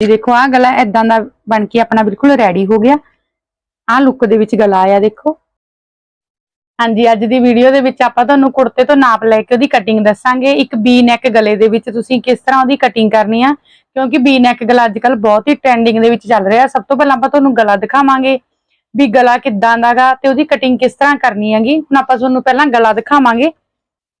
ਦੇਖੋ ਆ ਗਲਾ ਇਦਾਂ ਦਾ ਬਣ ਕੇ ਆਪਣਾ ਬਿਲਕੁਲ ਰੈਡੀ ਹੋ ਗਿਆ। ਆ ਲੁੱਕ ਦੇ ਵਿੱਚ ਗਲਾ ਆਇਆ ਦੇਖੋ। ਹਾਂਜੀ, ਅੱਜ ਦੀ ਵੀਡੀਓ ਦੇ ਵਿੱਚ ਆਪਾਂ ਤੁਹਾਨੂੰ ਕੁੜਤੇ ਤੋਂ ਨਾਪ ਲੈ ਕੇ ਉਹਦੀ ਕਟਿੰਗ ਦੱਸਾਂਗੇ। ਇੱਕ ਬੀ ਨੈਕ ਗਲੇ ਦੇ ਵਿੱਚ ਤੁਸੀਂ ਕਿਸ ਤਰ੍ਹਾਂ ਉਹਦੀ ਕਟਿੰਗ ਕਰਨੀ ਆ? ਕਿਉਂਕਿ ਬੀ ਨੈਕ ਗਲਾ ਅੱਜਕੱਲ ਬਹੁਤ ਹੀ ਟ੍ਰੈਂਡਿੰਗ ਦੇ ਵਿੱਚ ਚੱਲ ਰਿਹਾ। ਸਭ ਤੋਂ ਪਹਿਲਾਂ ਆਪਾਂ ਤੁਹਾਨੂੰ ਗਲਾ ਦਿਖਾਵਾਂਗੇ ਵੀ ਗਲਾ ਕਿੱਦਾਂ ਦਾਗਾ ਤੇ ਉਹਦੀ ਕਟਿੰਗ ਕਿਸ ਤਰ੍ਹਾਂ ਕਰਨੀ ਹੈਗੀ। ਹੁਣ ਆਪਾਂ ਤੁਹਾਨੂੰ ਪਹਿਲਾਂ ਗਲਾ ਦਿਖਾਵਾਂਗੇ।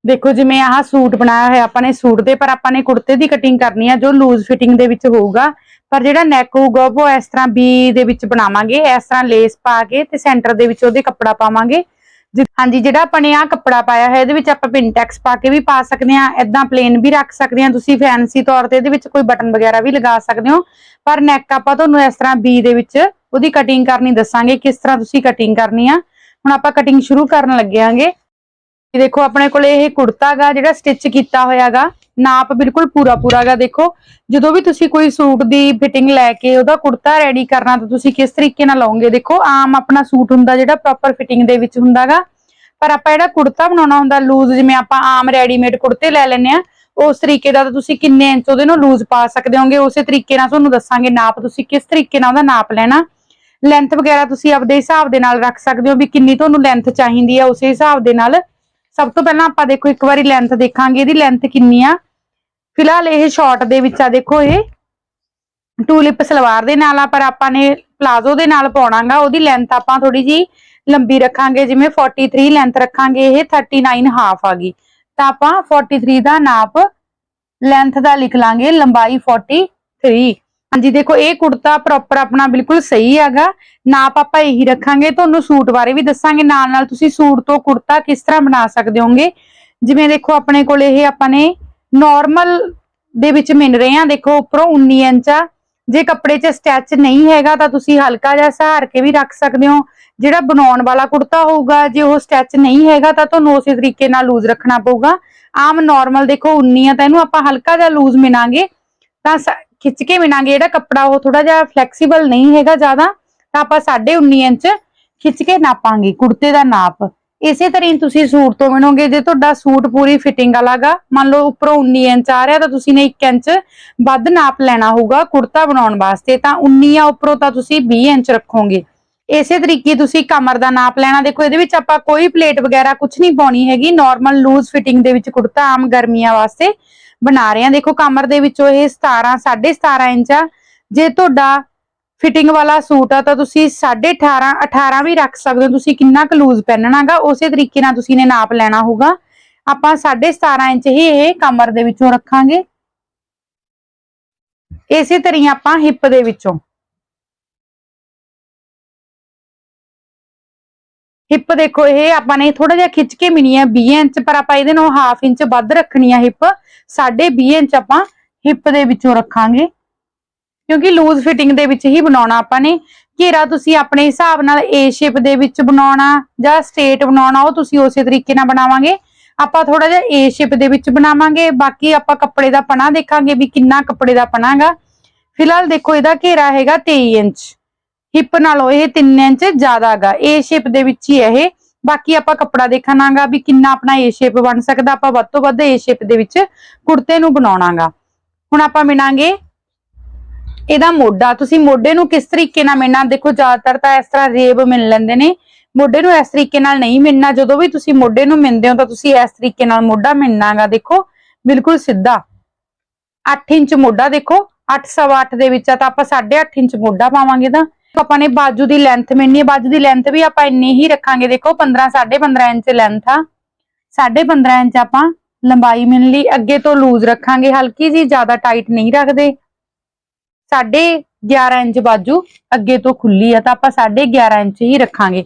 ਦੇਖੋ ਜਿਵੇਂ ਆਹ ਸੂਟ ਬਣਾਇਆ ਹੋਇਆ, ਆਪਾਂ ਨੇ ਸੂਟ ਦੇ, ਪਰ ਆਪਾਂ ਨੇ ਕੁੜਤੇ ਦੀ ਕਟਿੰਗ ਕਰਨੀ ਆ, ਜੋ ਲੂਜ਼ ਫਿਟਿੰਗ ਦੇ ਵਿੱਚ ਹੋਊਗਾ। ਪਰ ਜਿਹੜਾ ਨੈਕ ਹੋਊਗਾ, ਉਹ ਇਸ ਤਰ੍ਹਾਂ ਬੀ ਦੇ ਵਿੱਚ ਬਣਾਵਾਂਗੇ, ਇਸ ਤਰ੍ਹਾਂ ਲੇਸ ਪਾ ਕੇ ਤੇ ਸੈਂਟਰ ਦੇ ਵਿੱਚ ਉਹਦੇ ਕੱਪੜਾ ਪਾਵਾਂਗੇ। ਜਿ- ਹਾਂਜੀ, ਜਿਹੜਾ ਆਪਾਂ ਨੇ ਆ ਕੱਪੜਾ ਪਾਇਆ ਹੈ ਇਹਦੇ ਵਿੱਚ ਆਪਾਂ ਪਿੰਟੈਕਸ ਪਾ ਕੇ ਵੀ ਪਾ ਸਕਦੇ ਆ ਇਦਾਂ ਪਲੇਨ ਵੀ ਰੱਖ ਸਕਦੇ ਆ। ਤੁਸੀਂ ਫੈਂਸੀ ਤੌਰ ਤੇ ਇਹਦੇ ਵਿੱਚ ਕੋਈ ਬਟਨ ਵਗੈਰਾ ਵੀ ਲਗਾ ਸਕਦੇ ਹੋ। ਪਰ ਨੈਕ ਆਪਾਂ ਤੁਹਾਨੂੰ ਇਸ ਤਰ੍ਹਾਂ ਬੀ ਦੇ ਵਿੱਚ ਉਹਦੀ ਕਟਿੰਗ ਕਰਨੀ ਦੱਸਾਂਗੇ, ਕਿਸ ਤਰ੍ਹਾਂ ਤੁਸੀਂ ਕਟਿੰਗ ਕਰਨੀ ਆ। ਹੁਣ ਆਪਾਂ ਕਟਿੰਗ ਸ਼ੁਰੂ ਕਰਨ ਲੱਗਿਆਂਗੇ ਇਹ ਦੇਖੋ ਆਪਣੇ ਕੋਲ ਇਹ ਕੁੜਤਾ ਗਾ ਜਿਹੜਾ ਸਟਿਚ ਕੀਤਾ ਹੋਇਆਗਾ, ਨਾਪ ਬਿਲਕੁਲ ਪੂਰਾ ਪੂਰਾਗਾ ਦੇਖੋ। ਜਦੋਂ ਵੀ ਤੁਸੀਂ ਕੋਈ ਸੂਟ ਦੀ ਫਿਟਿੰਗ ਲੈ ਕੇ ਉਹਦਾ ਕੁੜਤਾ ਰੈਡੀ ਕਰਨਾ ਤਾਂ ਤੁਸੀਂ ਕਿਸ ਤਰੀਕੇ ਨਾਲ ਲਾਓਗੇ? ਦੇਖੋ, ਆਮ ਆਪਣਾ ਸੂਟ ਹੁੰਦਾ ਜਿਹੜਾ ਪ੍ਰੋਪਰ ਫਿਟਿੰਗ ਦੇ ਵਿੱਚ ਹੁੰਦਾਗਾ ਪਰ ਆਪਾਂ ਜਿਹੜਾ ਕੁੜਤਾ ਬਣਾਉਣਾ ਹੁੰਦਾ ਲੂਜ਼ ਜਿਵੇਂ ਆਪਾਂ ਆਮ ਰੈਡੀਮੇਡ ਕੁੜਤੇ ਲੈ ਲੈਨੇ ਆ ਉਸ ਤਰੀਕੇ ਦਾ ਤੁਸੀਂ ਕਿੰਨੇ ਇੰਚ ਉਹਦੇ ਨੂੰ ਲੂਜ਼ ਪਾ ਸਕਦੇ ਹੋਗੇ। ਉਸੇ ਤਰੀਕੇ ਨਾਲ ਤੁਹਾਨੂੰ ਦੱਸਾਂਗੇ ਨਾਪ ਤੁਸੀਂ ਕਿਸ ਤਰੀਕੇ ਨਾਲ ਉਹਦਾ ਨਾਪ ਲੈਣਾ। ਲੈਂਥ ਵਗੈਰਾ ਤੁਸੀਂ ਆਪਦੇ ਹਿਸਾਬ ਦੇ ਨਾਲ ਰੱਖ ਸਕਦੇ ਹੋ ਵੀ ਕਿੰਨੀ ਤੁਹਾਨੂੰ ਲੈਂਥ ਚਾਹੀਦੀ ਹੈ ਉਸੇ ਹਿਸਾਬ ਦੇ ਨਾਲ ਸਭ ਤੋਂ ਪਹਿਲਾਂ ਆਪਾਂ ਦੇਖੋ ਇੱਕ ਵਾਰੀ ਲੈਂਥ ਦੇਖਾਂਗੇ, ਇਹਦੀ ਲੈਂਥ ਕਿੰਨੀ ਆ? ਫਿਲਹਾਲ ਇਹ ਸ਼ਾਰਟ ਦੇ ਵਿੱਚ ਆ, ਦੇਖੋ ਇਹ ਟੂਲਿਪ ਸਲਵਾਰ ਦੇ ਨਾਲ ਆ, ਪਰ ਆਪਾਂ ਨੇ ਪਲਾਜ਼ੋ ਦੇ ਨਾਲ ਪਾਉਣਾਗਾ, ਉਹਦੀ ਲੈਂਥ ਆਪਾਂ ਥੋੜੀ ਜੀ ਲੰਬੀ ਰੱਖਾਂਗੇ, ਜਿਵੇਂ 43 ਲੈਂਥ ਰੱਖਾਂਗੇ, ਇਹ 39 ਹਾਫ ਆ ਗਈ। ਤਾਂ ਆਪਾਂ 43 ਦਾ ਨਾਪ ਲੈਂਥ ਦਾ ਲਿਖ ਲਾਂਗੇ, ਲੰਬਾਈ 43 ਹਾਂਜੀ, ਦੇਖੋ, ਇਹ ਕੁੜਤਾ ਪ੍ਰੋਪਰ ਆਪਣਾ ਬਿਲਕੁਲ ਸਹੀ ਹੈਗਾ। ਨਾਪ ਆਪਾਂ ਇਹੀ ਰੱਖਾਂਗੇ। ਤੁਹਾਨੂੰ ਸੂਟ ਬਾਰੇ ਵੀ ਦੱਸਾਂਗੇ। ਨਾਲ ਨਾਲ ਤੁਸੀਂ ਸੂਟ ਤੋਂ ਕੁੜਤਾ ਕਿਸ ਤਰ੍ਹਾਂ ਬਣਾ ਸਕਦੇ ਹੋਗੇ? ਜਿਵੇਂ ਦੇਖੋ, ਆਪਣੇ ਕੋਲ ਇਹ ਆਪਾਂ ਨੇ ਨਾਰਮਲ ਦੇ ਵਿੱਚ ਮਿਲ ਰਹੇ ਆ ਦੇਖੋ, ਉੱਪਰੋਂ 19 ਇੰਚ ਆ। ਜੇ ਕੱਪੜੇ 'ਚ ਸਟੈਚ ਨਹੀਂ ਹੈਗਾ, ਤਾਂ ਤੁਸੀਂ ਹਲਕਾ ਜਿਹਾ ਸਹਾਰ ਕੇ ਵੀ ਰੱਖ ਸਕਦੇ ਹੋ। ਜਿਹੜਾ ਬਣਾਉਣ ਵਾਲਾ ਕੁੜਤਾ ਹੋਊਗਾ, ਜੇ ਉਹ ਸਟੈਚ ਨਹੀਂ ਹੈਗਾ, ਤਾਂ ਤੁਹਾਨੂੰ ਉਸੇ ਤਰੀਕੇ ਨਾਲ ਲੂਜ਼ ਰੱਖਣਾ ਪਊਗਾ। ਆਮ ਨਾਰਮਲ ਦੇਖੋ 19 ਆ, ਤਾਂ ਇਹਨੂੰ ਆਪਾਂ ਹਲਕਾ ਜਿਹਾ ਲੂਜ਼ ਮਿਨਾਂਗੇ ਤਾਂ ਖਿੱਚ ਕੇ ਮਿਨਾਂਗੇ ਜਿਹੜਾ ਕੱਪੜਾ ਉਹ ਥੋੜਾ ਜਿਹਾ ਫਲੈਕਸੀਬਲ ਨਹੀਂ ਹੈਗਾ ਜ਼ਿਆਦਾ, ਤਾਂ ਆਪਾਂ 19.5 ਇੰਚ ਖਿੱਚ ਕੇ ਨਾਪਾਂਗੇ, ਕੁੜਤੇ ਦਾ ਨਾਪ। ਇਸੇ ਤਰ੍ਹਾਂ ਤੁਸੀਂ ਸੂਟ ਤੋਂ ਮਿਣੋਗੇ ਜੇ ਤੁਹਾਡਾ ਸੂਟ ਪੂਰੀ ਫਿਟਿੰਗ ਵਾਲਾਗਾ, ਮੰਨ ਲਓ ਉੱਪਰੋਂ 19 ਇੰਚ ਆ ਰਿਹਾ, ਤਾਂ ਤੁਸੀਂ ਨੇ 1 ਇੰਚ ਵੱਧ ਨਾਪ ਲੈਣਾ ਹੋਊਗਾ ਕੁੜਤਾ ਬਣਾਉਣ ਵਾਸਤੇ, ਤਾਂ 19 ਆ ਉੱਪਰੋਂ ਤਾਂ ਤੁਸੀਂ 20 ਇੰਚ ਰੱਖੋਗੇ। ਇਸੇ ਤਰੀਕੇ ਤੁਸੀਂ ਕਮਰ ਦਾ ਨਾਪ ਲੈਣਾ। ਦੇਖੋ, ਇਹਦੇ ਵਿੱਚ ਆਪਾਂ ਕੋਈ ਪਲੇਟ ਵਗੈਰਾ ਕੁਝ ਨਹੀਂ ਪਾਉਣੀ ਹੈਗੀ। ਨਾਰਮਲ ਲੂਜ਼ ਫਿਟਿੰਗ ਦੇ ਵਿੱਚ ਕੁੜਤਾ ਆਮ ਗਰਮੀਆਂ ਵਾਸਤੇ ਬਣਾ ਰਹੇ ਹਾਂ। ਦੇਖੋ, ਕਮਰ ਦੇ ਵਿੱਚੋਂ ਇਹ 17 17.5 ਇੰਚ ਆ। ਜੇ ਤੁਹਾਡਾ ਫਿਟਿੰਗ ਵਾਲਾ ਸੂਟ ਆ, ਤਾਂ ਤੁਸੀਂ 18.5 18 ਵੀ ਰੱਖ ਸਕਦੇ ਹੋ। ਤੁਸੀਂ ਕਿੰਨਾ ਕੁ ਲੂਜ਼ ਪਹਿਨਣਾਗਾ ਉਸੇ ਤਰੀਕੇ ਨਾਲ ਤੁਸੀਂ ਨੇ ਨਾਪ ਲੈਣਾ ਹੋਊਗਾ। ਆਪਾਂ 17.5 ਇੰਚ ਹੀ ਇਹ ਕਮਰ ਦੇ ਵਿੱਚੋਂ ਰੱਖਾਂਗੇ। ਇਸੇ ਤਰ੍ਹਾਂ ਆਪਾਂ ਹਿੱਪ ਦੇ ਵਿੱਚੋਂ। ਹਿੱਪ ਦੇਖੋ, ਇਹ ਆਪਾਂ ਨੇ ਥੋੜਾ ਜਿਹਾ ਖਿੱਚ ਕੇ ਮਿਣੀ ਹੈ 20 ਇੰਚ, ਪਰ ਆਪਾਂ ਇਹਦੇ ਨਾਲ ਹਾਫ ਇੰਚ ਵੱਧ ਰੱਖਣੀ ਆ ਹਿੱਪ। 20 ਇੰਚ ਆਪਾਂ ਹਿੱਪ ਦੇ ਵਿੱਚੋਂ ਰੱਖਾਂਗੇ। ਕਿਉਂਕਿ ਲੂਜ਼ ਫਿਟਿੰਗ ਦੇ ਵਿੱਚ ਹੀ ਬਣਾਉਣਾ ਆਪਾਂ ਨੇ। ਘੇਰਾ ਤੁਸੀਂ ਆਪਣੇ ਹਿਸਾਬ ਨਾਲ ਏ ਸ਼ੇਪ ਦੇ ਵਿੱਚ ਬਣਾਉਣਾ ਜਾਂ ਸਟੇਟ ਬਣਾਉਣਾ, ਉਹ ਤੁਸੀਂ ਉਸੇ ਤਰੀਕੇ ਨਾਲ ਬਣਾਵਾਂਗੇ। ਆਪਾਂ ਥੋੜਾ ਜਿਹਾ ਏ ਸ਼ੇਪ ਦੇ ਵਿੱਚ ਬਣਾਵਾਂਗੇ। ਬਾਕੀ ਆਪਾਂ ਕੱਪੜੇ ਦਾ ਪਣਾ ਦੇਖਾਂਗੇ ਵੀ ਕਿੰਨਾ ਕੱਪੜੇ ਦਾ ਪਣਾਗਾ ਫਿਲਹਾਲ ਦੇਖੋ, ਇਹਦਾ ਘੇਰਾ ਹੈਗਾ 23 ਇੰਚ। ਹਿੱਪ ਨਾਲੋਂ ਇਹ 3 ਇੰਚ ਜ਼ਿਆਦਾਗਾ ਏ ਸ਼ੇਪ ਦੇ ਵਿੱਚ ਹੀ ਇਹ। ਬਾਕੀ ਆਪਾਂ ਕੱਪੜਾ ਦੇਖਣਾਗਾ ਵੀ ਕਿੰਨਾ ਆਪਣਾ ਏ ਸ਼ੇਪ ਬਣ ਸਕਦਾ। ਆਪਾਂ ਵੱਧ ਤੋਂ ਵੱਧ ਏ ਸ਼ੇਪ ਦੇ ਵਿੱਚ ਕੁੜਤੇ ਨੂੰ ਬਣਾਉਣਾਗਾ। ਹੁਣ ਆਪਾਂ ਮਿਣਾਂਗੇ ਇਹਦਾ ਮੋਢਾ। ਤੁਸੀਂ ਮੋਢੇ ਨੂੰ ਕਿਸ ਤਰੀਕੇ ਨਾਲ ਮਿਲਣਾ? ਦੇਖੋ, ਜ਼ਿਆਦਾਤਰ ਤਾਂ ਇਸ ਤਰ੍ਹਾਂ ਰੇਬ ਮਿਲ ਲੈਂਦੇ ਨੇ। ਮੋਢੇ ਨੂੰ ਇਸ ਤਰੀਕੇ ਨਾਲ ਨਹੀਂ ਮਿਲਣਾ। ਜਦੋਂ ਵੀ ਤੁਸੀਂ ਮੋਢੇ ਨੂੰ ਮਿਲਦੇ ਹੋ ਤਾਂ ਤੁਸੀਂ ਇਸ ਤਰੀਕੇ ਨਾਲ ਮੋਢਾ ਮਿਲਣਾਗਾ। ਦੇਖੋ, ਬਿਲਕੁਲ ਸਿੱਧਾ। 8 ਇੰਚ ਮੋਢਾ ਦੇਖੋ। 8 ਸਵਾ 8 ਦੇ ਵਿੱਚ ਆ ਤਾਂ ਆਪਾਂ 8.5 ਇੰਚ ਮੋਢਾ ਪਾਵਾਂਗੇ ਤਾਂ ਆਪਾਂ ਨੇ ਬਾਜੂ ਦੀ ਲੈਂਥ ਮਿਲਣੀ ਹੈ, ਬਾਜੂ ਦੀ ਲੈਂਥ ਵੀ ਆਪਾਂ ਇੰਨੀ ਹੀ ਰੱਖਾਂਗੇ। ਦੇਖੋ 15 15.5 ਇੰਚ ਲੈਂਥ ਆ। 15.5 ਇੰਚ ਆਪਾਂ ਲੰਬਾਈ ਮਿਲਣ ਲਈ ਅੱਗੇ ਤੋਂ ਲੂਜ਼ ਰੱਖਾਂਗੇ। ਹਲਕੀ ਜੀ ਜ਼ਿਆਦਾ ਟਾਈਟ ਨਹੀਂ ਰੱਖਦੇ। 11.5 ਇੰਚ ਬਾਜੂ ਅੱਗੇ ਤੋਂ ਖੁੱਲੀ ਆ, ਤਾਂ ਆਪਾਂ 11.5 ਇੰਚ ਹੀ ਰੱਖਾਂਗੇ।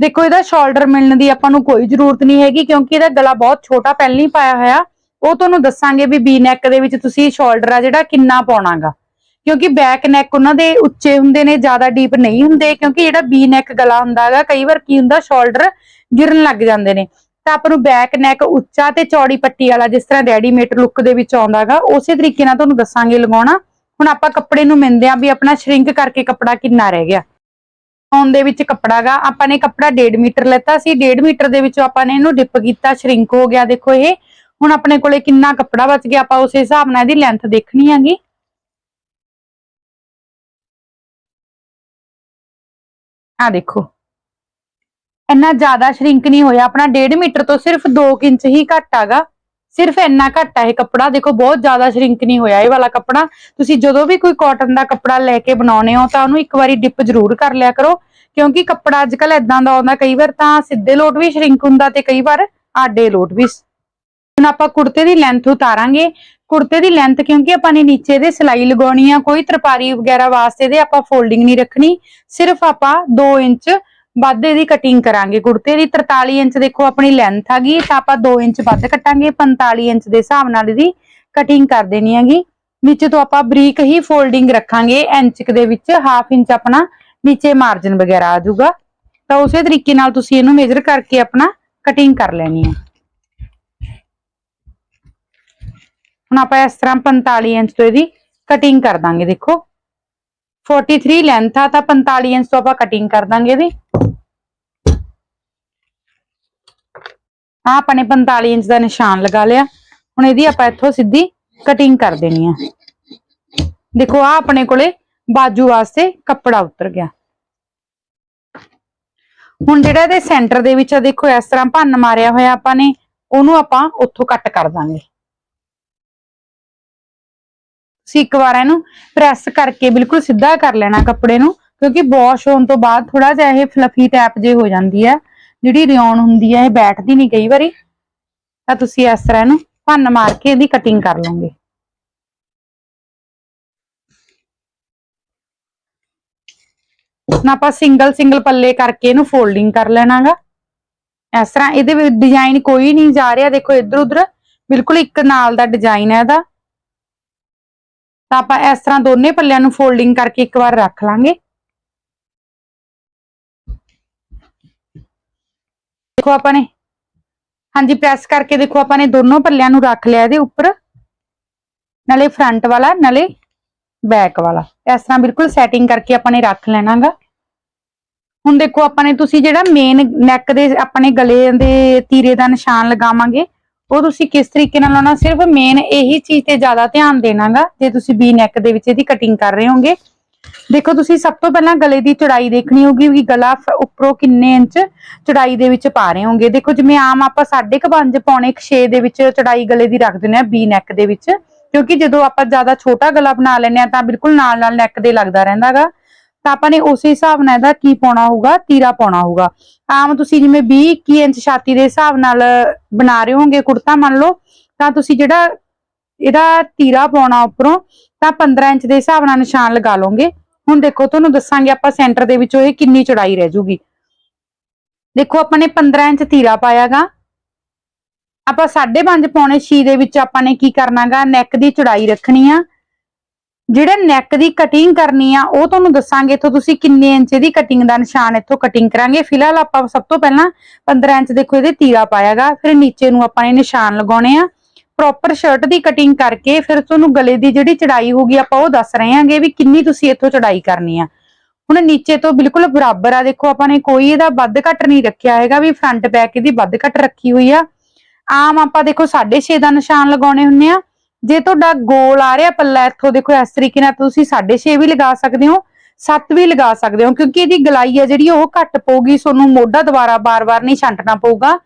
ਦੇਖੋ, ਇਹਦਾ ਸ਼ੋਲਡਰ ਮਿਲਣ ਦੀ ਆਪਾਂ ਨੂੰ ਕੋਈ ਜ਼ਰੂਰਤ ਨਹੀਂ ਹੈਗੀ, ਕਿਉਂਕਿ ਇਹਦਾ ਗਲਾ ਬਹੁਤ ਛੋਟਾ ਪਹਿਲਾਂ ਹੀ ਪਾਇਆ ਹੋਇਆ। ਉਹ ਤੁਹਾਨੂੰ ਦੱਸਾਂਗੇ ਵੀ ਬੀ ਨੈਕ ਦੇ ਵਿੱਚ ਤੁਸੀਂ ਸ਼ੋਲਡਰ ਆ ਜਿਹੜਾ ਕਿੰਨਾ ਪਾਉਣਾਗਾ। ਕਿਉਂਕਿ ਬੈਕ ਨੈਕ ਉਹਨਾਂ ਦੇ ਉੱਚੇ ਹੁੰਦੇ ਨੇ, ਜ਼ਿਆਦਾ ਡੀਪ ਨਹੀਂ ਹੁੰਦੇ, ਕਿਉਂਕਿ ਜਿਹੜਾ ਬੀ ਨੈਕ ਗਲਾ ਹੁੰਦਾ ਹੈਗਾ, ਕਈ ਵਾਰ ਕੀ ਹੁੰਦਾ ਸ਼ੋਲਡਰ ਗਿਰਨ ਲੱਗ ਜਾਂਦੇ ਨੇ। ਤਾਂ ਆਪਾਂ ਨੂੰ ਬੈਕ ਨੈਕ ਉੱਚਾ ਤੇ ਚੌੜੀ ਪੱਟੀ ਵਾਲਾ ਜਿਸ ਤਰ੍ਹਾਂ ਰੈਡੀਮੇਡ ਲੁੱਕ ਦੇ ਵਿੱਚ ਆਉਂਦਾ ਆਉਂਦਾਗਾ ਉਸੇ ਤਰੀਕੇ ਨਾਲ ਤੁਹਾਨੂੰ ਦੱਸਾਂਗੇ ਲਗਾਉਣਾ। ਹੁਣ ਆਪਾਂ ਕੱਪੜੇ ਨੂੰ ਮਿੰਦੇ ਆਂ ਵੀ ਆਪਣਾ ਸ਼ਰਿੰਕ ਕਰਕੇ ਕੱਪੜਾ ਕਿੰਨਾ ਰਹਿ ਗਿਆ। ਆਉਣ ਦੇ ਵਿੱਚ ਕੱਪੜਾਗਾ ਆਪਾਂ ਨੇ ਕੱਪੜਾ 1.5 ਮੀਟਰ ਲੈਤਾ ਸੀ 1.5 ਮੀਟਰ ਦੇ ਵਿੱਚੋਂ ਆਪਾਂ ਨੇ ਇਹਨੂੰ ਡਿਪ ਕੀਤਾ ਸ਼ਰਿੰਕ ਹੋ ਗਿਆ, ਦੇਖੋ ਇਹ। ਹੁਣ ਆਪਣੇ ਕੋਲੇ ਕਿੰਨਾ ਕੱਪੜਾ ਬਚ ਗਿਆ, ਆਪਾਂ ਉਸੇ ਹਿਸਾਬ ਨਾਲ ਇਹਦੀ ਲੈਂਥ ਦੇਖਣੀ ਹੈਗੀ। ਆ ਦੇਖੋ। ਇੰਨਾ ਜ਼ਿਆਦਾ ਸ਼ਰਿੰਕ ਨਹੀਂ ਹੋਇਆ। ਆਪਣਾ 1.5 ਮੀਟਰ ਤੋਂ ਸਿਰਫ 2 ਇੰਚ ਹੀ ਘੱਟ ਆਗਾ। ਸਿਰਫ ਇੰਨਾ ਘੱਟ ਆ ਇਹ ਕੱਪੜਾ। ਦੇਖੋ, ਬਹੁਤ ਜ਼ਿਆਦਾ ਸ਼ਰਿੰਕ ਨਹੀਂ ਹੋਇਆ ਇਹ ਵਾਲਾ ਕੱਪੜਾ। ਤੁਸੀਂ ਜਦੋਂ ਵੀ ਕੋਈ ਕਾਟਨ ਦਾ ਕੱਪੜਾ ਲੈ ਕੇ ਬਣਾਉਨੇ ਹੋ ਤਾਂ ਉਹਨੂੰ ਇੱਕ ਵਾਰੀ ਡਿਪ ਜ਼ਰੂਰ ਕਰ ਲਿਆ ਕਰੋ। ਕਿਉਂਕਿ ਕੱਪੜਾ ਅੱਜ ਕੱਲ ਇਦਾਂ ਦਾ ਆਉਂਦਾ, ਕਈ ਵਾਰ ਤਾਂ ਸਿੱਧੇ ਲੋਟ ਵੀ ਸ਼ਰਿੰਕ ਹੁੰਦਾ ਤੇ ਕਈ ਵਾਰ ਆਡੇ ਲੋਟ ਵੀ। ਹੁਣ ਆਪਾਂ ਕੁੜਤੇ ਦੀ ਲੈਂਥ ਉਤਾਰਾਂਗੇ। ਕੁੜਤੇ ਦੀ ਲੈਂਥ ਕਿਉਂਕਿ ਆਪਾਂ ਨੇ ਨੀਚੇ ਦੇ ਸਿਲਾਈ ਲਗਾਉਣੀ ਆ, ਕੋਈ ਤਰਪਾਰੀ ਵਗੈਰਾ ਵਾਸਤੇ ਦੇ ਆਪਾਂ ਫੋਲਡਿੰਗ ਨਹੀਂ ਰੱਖਣੀ। ਸਿਰਫ ਆਪਾਂ 2 ਇੰਚ ਵੱਧ ਇਹਦੀ ਕਟਿੰਗ ਕਰਾਂਗੇ। ਕੁੜਤੇ ਦੀ 43 ਇੰਚ ਦੇਖੋ ਆਪਣੀ ਲੈਂਥ ਆ ਗਈ, ਤਾਂ ਆਪਾਂ 2 ਇੰਚ ਵੱਧ ਕੱਟਾਂਗੇ 45 ਇੰਚ ਦੇ ਹਿਸਾਬ ਨਾਲ ਇਹਦੀ ਕਟਿੰਗ ਕਰ ਦੇਣੀ ਹੈਗੀ। ਵਿੱਚ ਤੋਂ ਆਪਾਂ ਬਰੀਕ ਹੀ ਫੋਲਡਿੰਗ ਰੱਖਾਂਗੇ ਇੰਚ ਦੇ ਵਿੱਚ ਹਾਫ ਇੰਚ ਆਪਣਾ ਨੀਚੇ ਮਾਰਜਨ ਵਗੈਰਾ ਆ ਜਾਊਗਾ। ਤਾਂ ਉਸੇ ਤਰੀਕੇ ਨਾਲ ਤੁਸੀਂ ਇਹਨੂੰ ਮੇਜ਼ਰ ਕਰਕੇ ਆਪਣਾ ਕਟਿੰਗ ਕਰ ਲੈਣੀ ਹੈ ਹੁਣ ਆਪਾਂ ਇਸ ਤਰ੍ਹਾਂ 45 ਇੰਚ ਤੋਂ ਇਹਦੀ ਕਟਿੰਗ ਕਰ ਦਾਂਗੇ, ਦੇਖੋ। 43 ਲੈਂਥ ਆ, ਤਾਂ 45 ਇੰਚ ਤੋਂ ਆਪਾਂ ਕਟਿੰਗ ਕਰ ਦਾਂਗੇ ਇਹਦੀ। ਆ ਆਪਾਂ ਨੇ 45 ਇੰਚ ਦਾ ਨਿਸ਼ਾਨ ਲਗਾ ਲਿਆ। ਹੁਣ ਇਹਦੀ ਆਪਾਂ ਇੱਥੋਂ ਸਿੱਧੀ ਕਟਿੰਗ ਕਰ ਦੇਣੀ ਆ। ਦੇਖੋ ਆ ਆਪਣੇ ਕੋਲੇ ਬਾਜੂ ਵਾਸਤੇ ਕੱਪੜਾ ਉਤਰ ਗਿਆ। ਹੁਣ ਜਿਹੜਾ ਇਹਦੇ ਸੈਂਟਰ ਦੇ ਵਿੱਚ ਆ, ਦੇਖੋ, ਇਸ ਤਰ੍ਹਾਂ ਭੰਨ ਮਾਰਿਆ ਹੋਇਆ ਆਪਾਂ ਨੇ, ਉਹਨੂੰ ਆਪਾਂ ਉੱਥੋਂ ਕੱਟ ਕਰ ਦਾਂਗੇ। ਤੁਸੀਂ ਇੱਕ ਵਾਰ ਇਹਨੂੰ ਪ੍ਰੈਸ ਕਰਕੇ ਬਿਲਕੁਲ ਸਿੱਧਾ ਕਰ ਲੈਣਾ ਕੱਪੜੇ ਨੂੰ, ਕਿਉਂਕਿ ਵਾਸ਼ ਹੋਣ ਤੋਂ ਬਾਅਦ ਥੋੜਾ ਜਿਹਾ ਇਹ ਫਲਫੀ ਟੈਪ ਜੇ ਹੋ ਜਾਂਦੀ ਹੈ, ਜਿਹੜੀ ਰਿਓਨ ਹੁੰਦੀ ਹੈ, ਇਹ ਬੈਠਦੀ ਨਹੀਂ ਕਈ ਵਾਰੀ। ਤਾਂ ਤੁਸੀਂ ਇਸ ਤਰ੍ਹਾਂ ਇਹਨੂੰ ਭੰਨ ਮਾਰ ਕੇ ਇਹਦੀ ਕਟਿੰਗ ਕਰ ਲਓਗੇ। ਨਾ ਆਪਾਂ ਸਿੰਗਲ ਸਿੰਗਲ ਪੱਲੇ ਕਰਕੇ ਇਹਨੂੰ ਫੋਲਡਿੰਗ ਕਰ ਲੈਣਾਗਾ। ਇਸ ਤਰ੍ਹਾਂ ਇਹਦੇ ਵਿੱਚ ਡਿਜ਼ਾਈਨ ਕੋਈ ਨਹੀਂ ਜਾ ਰਿਹਾ, ਦੇਖੋ ਇੱਧਰ ਉੱਧਰ ਬਿਲਕੁਲ ਇੱਕ ਨਾਲ ਦਾ ਡਿਜ਼ਾਈਨ ਹੈ ਇਹਦਾ। ਤਾਂ ਆਪਾਂ ਇਸ ਤਰ੍ਹਾਂ ਦੋਨੇ ਪੱਲਿਆਂ ਨੂੰ ਫੋਲਡਿੰਗ ਕਰਕੇ ਇੱਕ ਵਾਰ ਰੱਖ ਲਾਂਗੇ। ਦੇਖੋ ਆਪਾਂ ਨੇ ਹਾਂਜੀ ਪ੍ਰੈਸ ਕਰਕੇ ਦੇਖੋ ਆਪਾਂ ਨੇ ਦੋਨੋਂ ਪੱਲਿਆਂ ਨੂੰ ਰੱਖ ਲਿਆ ਇਹਦੇ ਉੱਪਰ। ਨਾਲੇ ਫਰੰਟ ਵਾਲਾ, ਨਾਲੇ ਬੈਕ ਵਾਲਾ। ਇਸ ਤਰ੍ਹਾਂ ਬਿਲਕੁਲ ਸੈਟਿੰਗ ਕਰਕੇ ਆਪਾਂ ਨੇ ਰੱਖ ਲੈਣਾਗਾ। ਹੁਣ ਦੇਖੋ ਆਪਾਂ ਨੇ ਤੁਸੀਂ ਜਿਹੜਾ ਮੇਨ ਨੈਕ ਦੇ ਆਪਣੇ ਗਲੇ ਦੇ ਤੀਰੇ ਦਾ ਨਿਸ਼ਾਨ ਲਗਾਵਾਂਗੇ ਉਹ ਤੁਸੀਂ ਕਿਸ ਤਰੀਕੇ ਨਾਲ ਲਾਉਣਾ ਸਿਰਫ ਮੇਨ ਇਹੀ ਚੀਜ਼ ਤੇ ਜ਼ਿਆਦਾ ਧਿਆਨ ਦੇਣਾਗਾ, ਜੇ ਤੁਸੀਂ ਵੀ ਨੈਕ ਦੇ ਵਿੱਚ ਇਹਦੀ ਕਟਿੰਗ ਕਰ ਰਹੇ ਹੋਗੇ। ਦੇਖੋ, ਤੁਸੀਂ ਸਭ ਤੋਂ ਪਹਿਲਾਂ ਗਲੇ ਦੀ ਚੌੜਾਈ ਦੇਖਣੀ ਹੋਗੀ ਵੀ ਗਲਾ ਉੱਪਰੋਂ ਕਿੰਨੇ ਇੰਚ ਚੌੜਾਈ ਦੇ ਵਿੱਚ ਪਾ ਰਹੇ ਹੋਗੇ। ਦੇਖੋ, ਜਿਵੇਂ ਆਮ ਆਪਾਂ 5.5 ਪੌਣੇ 6 ਦੇ ਵਿੱਚ ਚੌੜਾਈ ਗਲੇ ਦੀ ਰੱਖ ਦਿੰਦੇ ਆ ਵੀ ਨੈਕ ਦੇ ਵਿੱਚ, ਕਿਉਂਕਿ ਜਦੋਂ ਆਪਾਂ ਜ਼ਿਆਦਾ ਛੋਟਾ ਗਲਾ ਬਣਾ ਲੈਂਦੇ ਆ ਤਾਂ ਬਿਲਕੁਲ ਨਾਲ ਨਾਲ ਨੈਕ ਦੇ ਲੱਗਦਾ ਰਹਿੰਦਾਗਾ। ਤਾਂ ਆਪਾਂ ਨੇ ਉਸੇ ਹਿਸਾਬ ਨਾਲ ਇਹਦਾ ਕੀ ਪਾਉਣਾ ਹੋਊਗਾ? ਤੀਰਾ ਪਾਉਣਾ ਹੋਊਗਾ। ਆਮ ਤੁਸੀਂ ਜਿਵੇਂ 20 21 ਇੰਚ ਛਾਤੀ ਦੇ ਹਿਸਾਬ ਨਾਲ ਬਣਾ ਰਹੇ ਹੋਗੇ ਕੁੜਤਾ ਮੰਨ ਲਓ, ਤਾਂ ਤੁਸੀਂ ਜਿਹੜਾ ਇਹਦਾ ਤੀਰਾ ਪਾਉਣਾ ਉੱਪਰੋਂ, ਤਾਂ 15 ਇੰਚ ਦੇ ਹਿਸਾਬ ਨਾਲ ਨਿਸ਼ਾਨ ਲਗਾ ਲਓਗੇ। ਹੁਣ ਦੇਖੋ, ਤੁਹਾਨੂੰ ਦੱਸਾਂਗੇ ਆਪਾਂ ਸੈਂਟਰ ਦੇ ਵਿੱਚੋਂ ਇਹ ਕਿੰਨੀ ਚੌੜਾਈ ਰਹਿ ਜੂਗੀ। ਦੇਖੋ, ਆਪਾਂ ਨੇ 15 ਇੰਚ ਤੀਰਾ ਪਾਇਆਗਾ। ਆਪਾਂ 5.5 ਪੌਣੇ 6 ਦੇ ਵਿੱਚ ਆਪਾਂ ਨੇ ਕੀ ਕਰਨਾਗਾ? ਨੈਕ ਦੀ ਚੌੜਾਈ ਰੱਖਣੀ ਆ। ਜਿਹੜਾ ਨੈਕ ਦੀ ਕਟਿੰਗ ਕਰਨੀ ਆ, ਉਹ ਤੁਹਾਨੂੰ ਦੱਸਾਂਗੇ ਇੱਥੋਂ ਤੁਸੀਂ ਕਿੰਨੇ ਇੰਚ ਦੀ ਕਟਿੰਗ ਦਾ ਨਿਸ਼ਾਨ ਇੱਥੋਂ ਕਟਿੰਗ ਕਰਾਂਗੇ। ਫਿਲਹਾਲ ਆਪਾਂ ਸਭ ਤੋਂ ਪਹਿਲਾਂ 15 ਇੰਚ ਦੇਖੋ ਇਹਦੇ ਤੀਰਾ ਪਾਇਆਗਾ, ਫਿਰ ਨੀਚੇ ਨੂੰ ਆਪਾਂ ਨੇ ਨਿਸ਼ਾਨ ਲਗਾਉਣੇ ਆ। ਪ੍ਰੋਪਰ ਸ਼ਰਟ ਦੀ ਕਟਿੰਗ ਕਰਕੇ ਫਿਰ ਤੁਹਾਨੂੰ ਗਲੇ ਦੀ ਜਿਹੜੀ ਚੜਾਈ ਹੋਗੀ ਆਪਾਂ ਉਹ ਦੱਸ ਰਹੇ ਹਾਂਗੇ ਵੀ ਕਿੰਨੀ ਤੁਸੀਂ ਇੱਥੋਂ ਚੜਾਈ ਕਰਨੀ ਆ। ਹੁਣ ਨੀਚੇ ਤੋਂ ਬਿਲਕੁਲ ਬਰਾਬਰ ਆ, ਦੇਖੋ ਆਪਾਂ ਨੇ ਕੋਈ ਇਹਦਾ ਵੱਧ ਘੱਟ ਨਹੀਂ ਰੱਖਿਆ ਹੈਗਾ ਵੀ ਫਰੰਟ ਬੈਕ ਇਹਦੀ ਵੱਧ ਘੱਟ ਰੱਖੀ ਹੋਈ ਆ। ਆਮ ਆਪਾਂ ਦੇਖੋ 6.5 ਦਾ ਨਿਸ਼ਾਨ ਲਗਾਉਣੇ ਹੁੰਨੇ ਆ। ਜੇ ਤੁਹਾਡਾ ਗੋਲ ਆ ਰਿਹਾ ਪੱਲਾ ਇੱਥੋਂ, ਦੇਖੋ ਇਸ ਤਰੀਕੇ ਨਾਲ ਤੁਸੀਂ 6.5 ਵੀ ਲਗਾ ਸਕਦੇ ਹੋ 7 ਵੀ ਲਗਾ ਸਕਦੇ ਹੋ, ਕਿਉਂਕਿ ਇਹਦੀ ਗਲਾਈ ਹੈ ਜਿਹੜੀ ਉਹ ਘੱਟ ਪਊਗੀ ਤੁਹਾਨੂੰ ਮੋਢਾ ਦੁਬਾਰਾ ਬਾਰ-ਬਾਰ ਨਹੀਂ ਛੰਟਣਾ ਪਊਗਾ।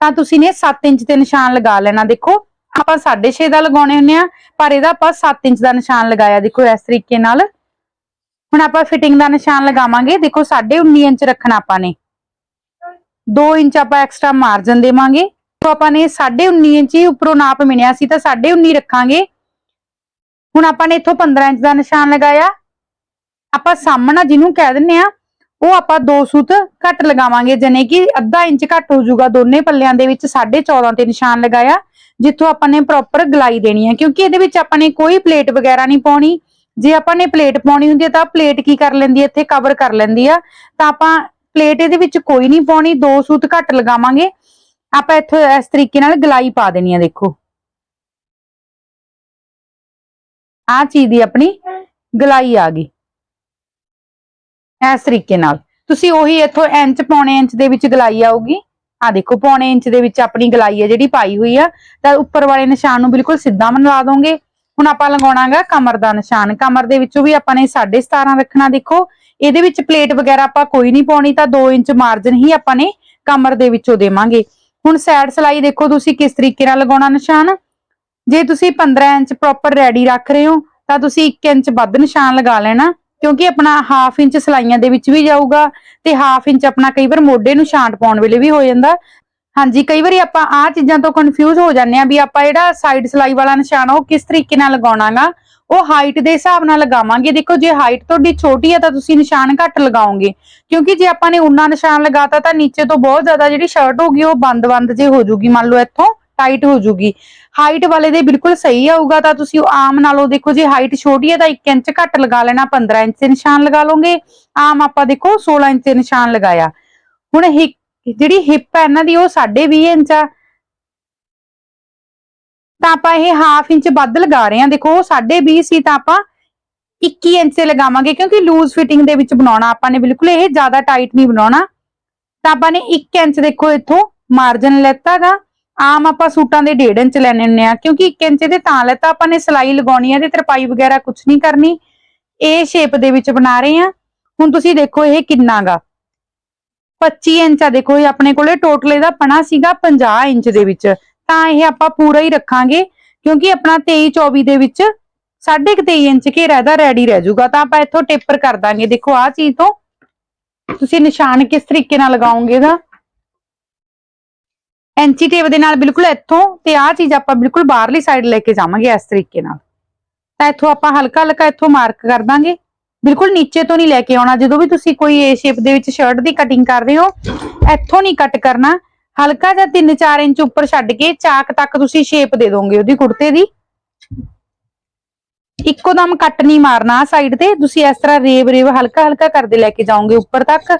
ਤਾਂ ਤੁਸੀਂ ਨੇ 7 ਇੰਚ ਦੇ ਨਿਸ਼ਾਨ ਲਗਾ ਲੈਣਾ, ਦੇਖੋ ਆਪਾਂ 6.5 ਦਾ ਲਗਾਉਣੇ ਹੁੰਨੇ ਆ, ਪਰ ਇਹਦਾ ਆਪਾਂ 7 ਇੰਚ ਦਾ ਨਿਸ਼ਾਨ ਲਗਾਇਆ, ਦੇਖੋ ਇਸ ਤਰੀਕੇ ਨਾਲ। ਹੁਣ ਆਪਾਂ ਫਿਟਿੰਗ ਦਾ ਨਿਸ਼ਾਨ ਲਗਾਵਾਂਗੇ, ਦੇਖੋ 19.5 ਇੰਚ ਰੱਖਣਾ ਆਪਾਂ ਨੇ। 2 ਇੰਚ ਆਪਾਂ ਐਕਸਟਰਾ ਮਾਰਜਨ ਦੇਵਾਂਗੇ। ਆਪਾਂ ਨੇ 19.5 ਇੰਚ ਹੀ ਉੱਪਰੋਂ ਨਾਪ ਮਿਣਿਆ ਸੀ ਤਾਂ 19.5 ਰੱਖਾਂਗੇ। ਹੁਣ ਆਪਾਂ ਨੇ ਇੱਥੋਂ 15 ਇੰਚ ਦਾ ਨਿਸ਼ਾਨ ਲਗਾਇਆ। ਆਪਾਂ ਸਾਹਮਣਾ ਜਿਹਨੂੰ ਕਹਿ ਦਿੰਨੇ ਆ ਉਹ ਆਪਾਂ ਦੋ ਸੂਤ ਘੱਟ ਲਗਾਵਾਂਗੇ ਜਨੇ ਕਿ ਅੱਧਾ ਇੰਚ ਘੱਟ ਹੋ ਜਾਊਗਾ। ਦੋਨੇ ਪੱਲਿਆਂ ਦੇ ਵਿੱਚ 14.5 ਤੇ ਨਿਸ਼ਾਨ ਲਗਾਇਆ, ਜਿੱਥੋਂ ਆਪਾਂ ਨੇ ਪ੍ਰੋਪਰ ਗਲਾਈ ਦੇਣੀ ਹੈ। ਕਿਉਂਕਿ ਇਹਦੇ ਵਿੱਚ ਆਪਾਂ ਨੇ ਕੋਈ ਪਲੇਟ ਵਗੈਰਾ ਨਹੀਂ ਪਾਉਣੀ। ਜੇ ਆਪਾਂ ਨੇ ਪਲੇਟ ਪਾਉਣੀ ਹੁੰਦੀ ਹੈ ਤਾਂ ਪਲੇਟ ਕੀ ਕਰ ਲੈਂਦੀ ਹੈ? ਇੱਥੇ ਕਵਰ ਕਰ ਲੈਂਦੀ ਆ। ਤਾਂ ਆਪਾਂ ਪਲੇਟ ਇਹਦੇ ਵਿੱਚ ਕੋਈ ਨਹੀਂ ਪਾਉਣੀ, ਦੋ ਸੂਤ ਘੱਟ ਲਗਾਵਾਂਗੇ। ਆਪਾਂ ਇੱਥੇ ਇਸ ਤਰੀਕੇ ਨਾਲ ਗਲਾਈ ਪਾ ਦੇਣੀ ਆ, ਦੇਖੋ। ਆ ਚੀਜ਼ ਦੀ ਆਪਣੀ ਗਲਾਈ ਆ ਗਈ। ਇਸ ਤਰੀਕੇ ਨਾਲ। ਤੁਸੀਂ ਉਹੀ ਇੱਥੋਂ ਇੰਚ, ਪੌਣੇ ਇੰਚ ਦੇ ਵਿੱਚ ਗਲਾਈ ਆਊਗੀ। ਆ ਦੇਖੋ, ਪੌਣੇ ਇੰਚ ਦੇ ਵਿੱਚ ਆਪਣੀ ਗਲਾਈ ਹੈ ਜਿਹੜੀ ਪਾਈ ਹੋਈ ਆ। ਤਾਂ ਉੱਪਰ ਵਾਲੇ ਨਿਸ਼ਾਨ ਨੂੰ ਬਿਲਕੁਲ ਸਿੱਧਾ ਮਨਵਾ ਦੋਗੇ। ਹੁਣ ਆਪਾਂ ਲਗਾਉਣਾਗਾ ਕਮਰ ਦਾ ਨਿਸ਼ਾਨ। ਕਮਰ ਦੇ ਵਿੱਚੋਂ ਵੀ ਆਪਾਂ ਨੇ 17.5 ਰੱਖਣਾ, ਦੇਖੋ। ਇਹਦੇ ਵਿੱਚ ਪਲੇਟ ਵਗੈਰਾ ਆਪਾਂ ਕੋਈ ਨਹੀਂ ਪਾਉਣੀ, ਤਾਂ 2 ਇੰਚ ਮਾਰਜਨ ਹੀ ਆਪਾਂ ਨੇ ਕਮਰ ਦੇ ਵਿੱਚੋਂ ਦੇਵਾਂਗੇ। ਹੁਣ ਸਾਈਡ ਸਲਾਈ ਦੇਖੋ ਤੁਸੀਂ ਕਿਸ ਤਰੀਕੇ ਨਾਲ ਲਗਾਉਣਾ ਨਿਸ਼ਾਨ। ਜੇ ਤੁਸੀਂ 15 ਇੰਚ ਪ੍ਰੋਪਰ ਰੈਡੀ ਰੱਖ ਰਹੇ ਹੋ, ਤਾਂ ਤੁਸੀਂ 1 ਇੰਚ ਵੱਧ ਨਿਸ਼ਾਨ ਲਗਾ ਲੈਣਾ, ਕਿਉਂਕਿ ਆਪਣਾ ਹਾਫ ਇੰਚ ਸਲਾਈਆਂ ਦੇ ਵਿੱਚ ਵੀ ਜਾਊਗਾ ਤੇ ਹਾਫ ਇੰਚ ਆਪਣਾ ਕਈ ਵਾਰ ਮੋਢੇ ਨੂੰ ਛਾਂਟ ਪਾਉਣ ਵੇਲੇ ਵੀ ਹੋ ਜਾਂਦਾ। ਹਾਂਜੀ, ਕਈ ਵਾਰੀ ਆਪਾਂ ਆ ਚੀਜ਼ਾਂ ਤੋਂ ਕਨਫਿਊਜ਼ ਹੋ ਜਾਂਦੇ ਆ ਵੀ ਆਪਾਂ ਜਿਹੜਾ ਸਾਈਡ ਸਲਾਈ ਵਾਲਾ ਨਿਸ਼ਾਨ ਆ, ਉਹ ਕਿਸ ਤਰੀਕੇ ਨਾਲ ਲਗਾਉਣਾਗਾ। ਉਹ ਹਾਈਟ ਦੇ ਹਿਸਾਬ ਨਾਲ ਲਗਾਵਾਂਗੇ। ਦੇਖੋ, ਜੇ ਹਾਈਟ ਤੁਹਾਡੀ ਛੋਟੀ ਆ, ਤਾਂ ਤੁਸੀਂ ਨਿਸ਼ਾਨ ਘੱਟ ਲਗਾਓਗੇ। ਕਿਉਂਕਿ ਜੇ ਆਪਾਂ ਨੇ ਉਨਾ ਨਿਸ਼ਾਨ ਲਗਾਤਾ, ਤਾਂ ਨੀਚੇ ਤੋਂ ਬਹੁਤ ਜ਼ਿਆਦਾ ਜਿਹੜੀ ਸ਼ਰਟ ਹੋਗੀ ਉਹ ਬੰਦ-ਬੰਦ ਜੇ ਹੋ ਜੂਗੀ। ਮੰਨ ਲਓ ਇੱਥੋਂ ਟਾਈਟ ਹੋ ਜੂਗੀ। ਹਾਈਟ ਵਾਲੇ ਦੇ ਬਿਲਕੁਲ ਸਹੀ ਆਊਗਾ, ਤਾਂ ਤੁਸੀਂ ਆਮ ਨਾਲੋਂ ਦੇਖੋ, ਜੇ ਹਾਈਟ ਛੋਟੀ ਹੈ ਤਾਂ 1 ਇੰਚ ਘੱਟ ਲਗਾ ਲੈਣਾ 15 ਇੰਚ ਦੇ ਨਿਸ਼ਾਨ ਲਗਾ ਲਓਗੇ। ਆਮ ਆਪਾਂ ਦੇਖੋ 16 ਇੰਚ ਦੇ ਨਿਸ਼ਾਨ ਲਗਾਇਆ। ਹੁਣ ਹਿ- ਜਿਹੜੀ ਹਿਪ ਹੈ ਇਹਨਾਂ ਦੀ ਉਹ 20.5 ਇੰਚ ਆ। ਤਾਂ ਆਪਾਂ ਇਹ ਹਾਫ ਇੰਚ ਵੱਧ ਲਗਾ ਰਹੇ ਹਾਂ। ਦੇਖੋ, ਉਹ 20.5 ਸੀ ਤਾਂ ਆਪਾਂ 21 ਇੰਚ ਤੇ ਲਗਾਵਾਂਗੇ, ਕਿਉਂਕਿ ਲੂਜ਼ ਫਿਟਿੰਗ ਦੇ ਵਿੱਚ ਬਣਾਉਣਾ, ਆਪਾਂ ਨੇ ਬਿਲਕੁਲ ਇਹ ਜ਼ਿਆਦਾ ਟਾਈਟ ਨਹੀਂ ਬਣਾਉਣਾ। ਤਾਂ ਆਪਾਂ ਨੇ 1 ਇੰਚ ਦੇਖੋ ਇੱਥੋਂ ਮਾਰਜਨ ਲੈਤਾਗਾ। ਆਮ ਆਪਾਂ ਸੂਟਾਂ ਦੇ 1.5 ਇੰਚ ਲੈਣੇ ਹੁੰਨੇ ਆ ਕਿਉਂਕਿ 1 ਇੰਚ ਦੇ ਤਾਂ ਲੈਤਾ, ਆਪਾਂ ਨੇ ਸਲਾਈ ਲਗਾਉਣੀ ਆ ਤੇ ਤਰਪਾਈ ਵਗੈਰਾ ਕੁਝ ਨਹੀਂ ਕਰਨੀ। ਇਹ ਸ਼ੇਪ ਦੇ ਵਿੱਚ ਬਣਾ ਰਹੇ ਆ ਹੁਣ ਤੁਸੀਂ ਦੇਖੋ ਇਹ ਕਿੰਨਾਗਾ। 25 ਇੰਚ ਆ, ਦੇਖੋ ਇਹ ਆਪਣੇ ਕੋਲੇ ਟੋਟਲ ਇਹਦਾ ਪਣਾ ਸੀਗਾ 50 ਇੰਚ ਦੇ ਵਿੱਚ। ਤਾਂ ਇਹ ਆਪਾਂ ਪੂਰਾ ਹੀ ਰੱਖਾਂਗੇ, ਕਿਉਂਕਿ ਆਪਣਾ 23 24 ਦੇ ਵਿੱਚ 23 ਇੰਚ ਘੇਰਾ ਇਹਦਾ ਰੈਡੀ ਰਹਿ ਜਾਊਗਾ। ਤਾਂ ਆਪਾਂ ਇੱਥੋਂ ਟੇਪਰ ਕਰ ਦਾਂਗੇ। ਦੇਖੋ, ਆਹ ਚੀਜ਼ ਤੋਂ ਤੁਸੀਂ ਨਿਸ਼ਾਨ ਕਿਸ ਤਰੀਕੇ ਨਾਲ ਲਗਾਓਗੇ ਇਹਦਾ? ਐਂਚੀ ਟੇਪ ਦੇ ਨਾਲ ਬਿਲਕੁਲ ਇੱਥੋਂ ਤੇ ਆਹ ਚੀਜ਼ ਆਪਾਂ ਬਿਲਕੁਲ ਬਾਹਰਲੀ ਸਾਈਡ ਲੈ ਕੇ ਜਾਵਾਂਗੇ ਇਸ ਤਰੀਕੇ ਨਾਲ। ਤਾਂ ਇੱਥੋਂ ਆਪਾਂ ਹਲਕਾ ਹਲਕਾ ਇੱਥੋਂ ਮਾਰਕ ਕਰ ਦਾਂਗੇ। ਬਿਲਕੁਲ ਨੀਚੇ ਤੋਂ ਨਹੀਂ ਲੈ ਕੇ ਆਉਣਾ। ਜਦੋਂ ਵੀ ਤੁਸੀਂ ਕੋਈ ਏ ਸ਼ੇਪ ਦੇ ਵਿੱਚ ਸ਼ਰਟ ਦੀ ਕਟਿੰਗ ਕਰ ਰਹੇ ਹੋ, ਇੱਥੋਂ ਨਹੀਂ ਕੱਟ ਕਰਨਾ। ਹਲਕਾ ਜਿਹਾ 3-4 ਇੰਚ ਉੱਪਰ ਛੱਡ ਕੇ ਚਾਕ ਤੱਕ ਤੁਸੀਂ ਸ਼ੇਪ ਦੇ ਦੋਗੇ ਉਹਦੀ ਕੁੜਤੇ ਦੀ। ਇੱਕੋ ਦਮ ਕੱਟ ਨਹੀਂ ਮਾਰਨਾ ਸਾਈਡ ਤੇ। ਤੁਸੀਂ ਇਸ ਤਰ੍ਹਾਂ ਰੇਵ ਰੇਵ ਹਲਕਾ ਹਲਕਾ ਕਰਦੇ ਲੈ ਕੇ ਜਾਓਗੇ ਉੱਪਰ ਤੱਕ।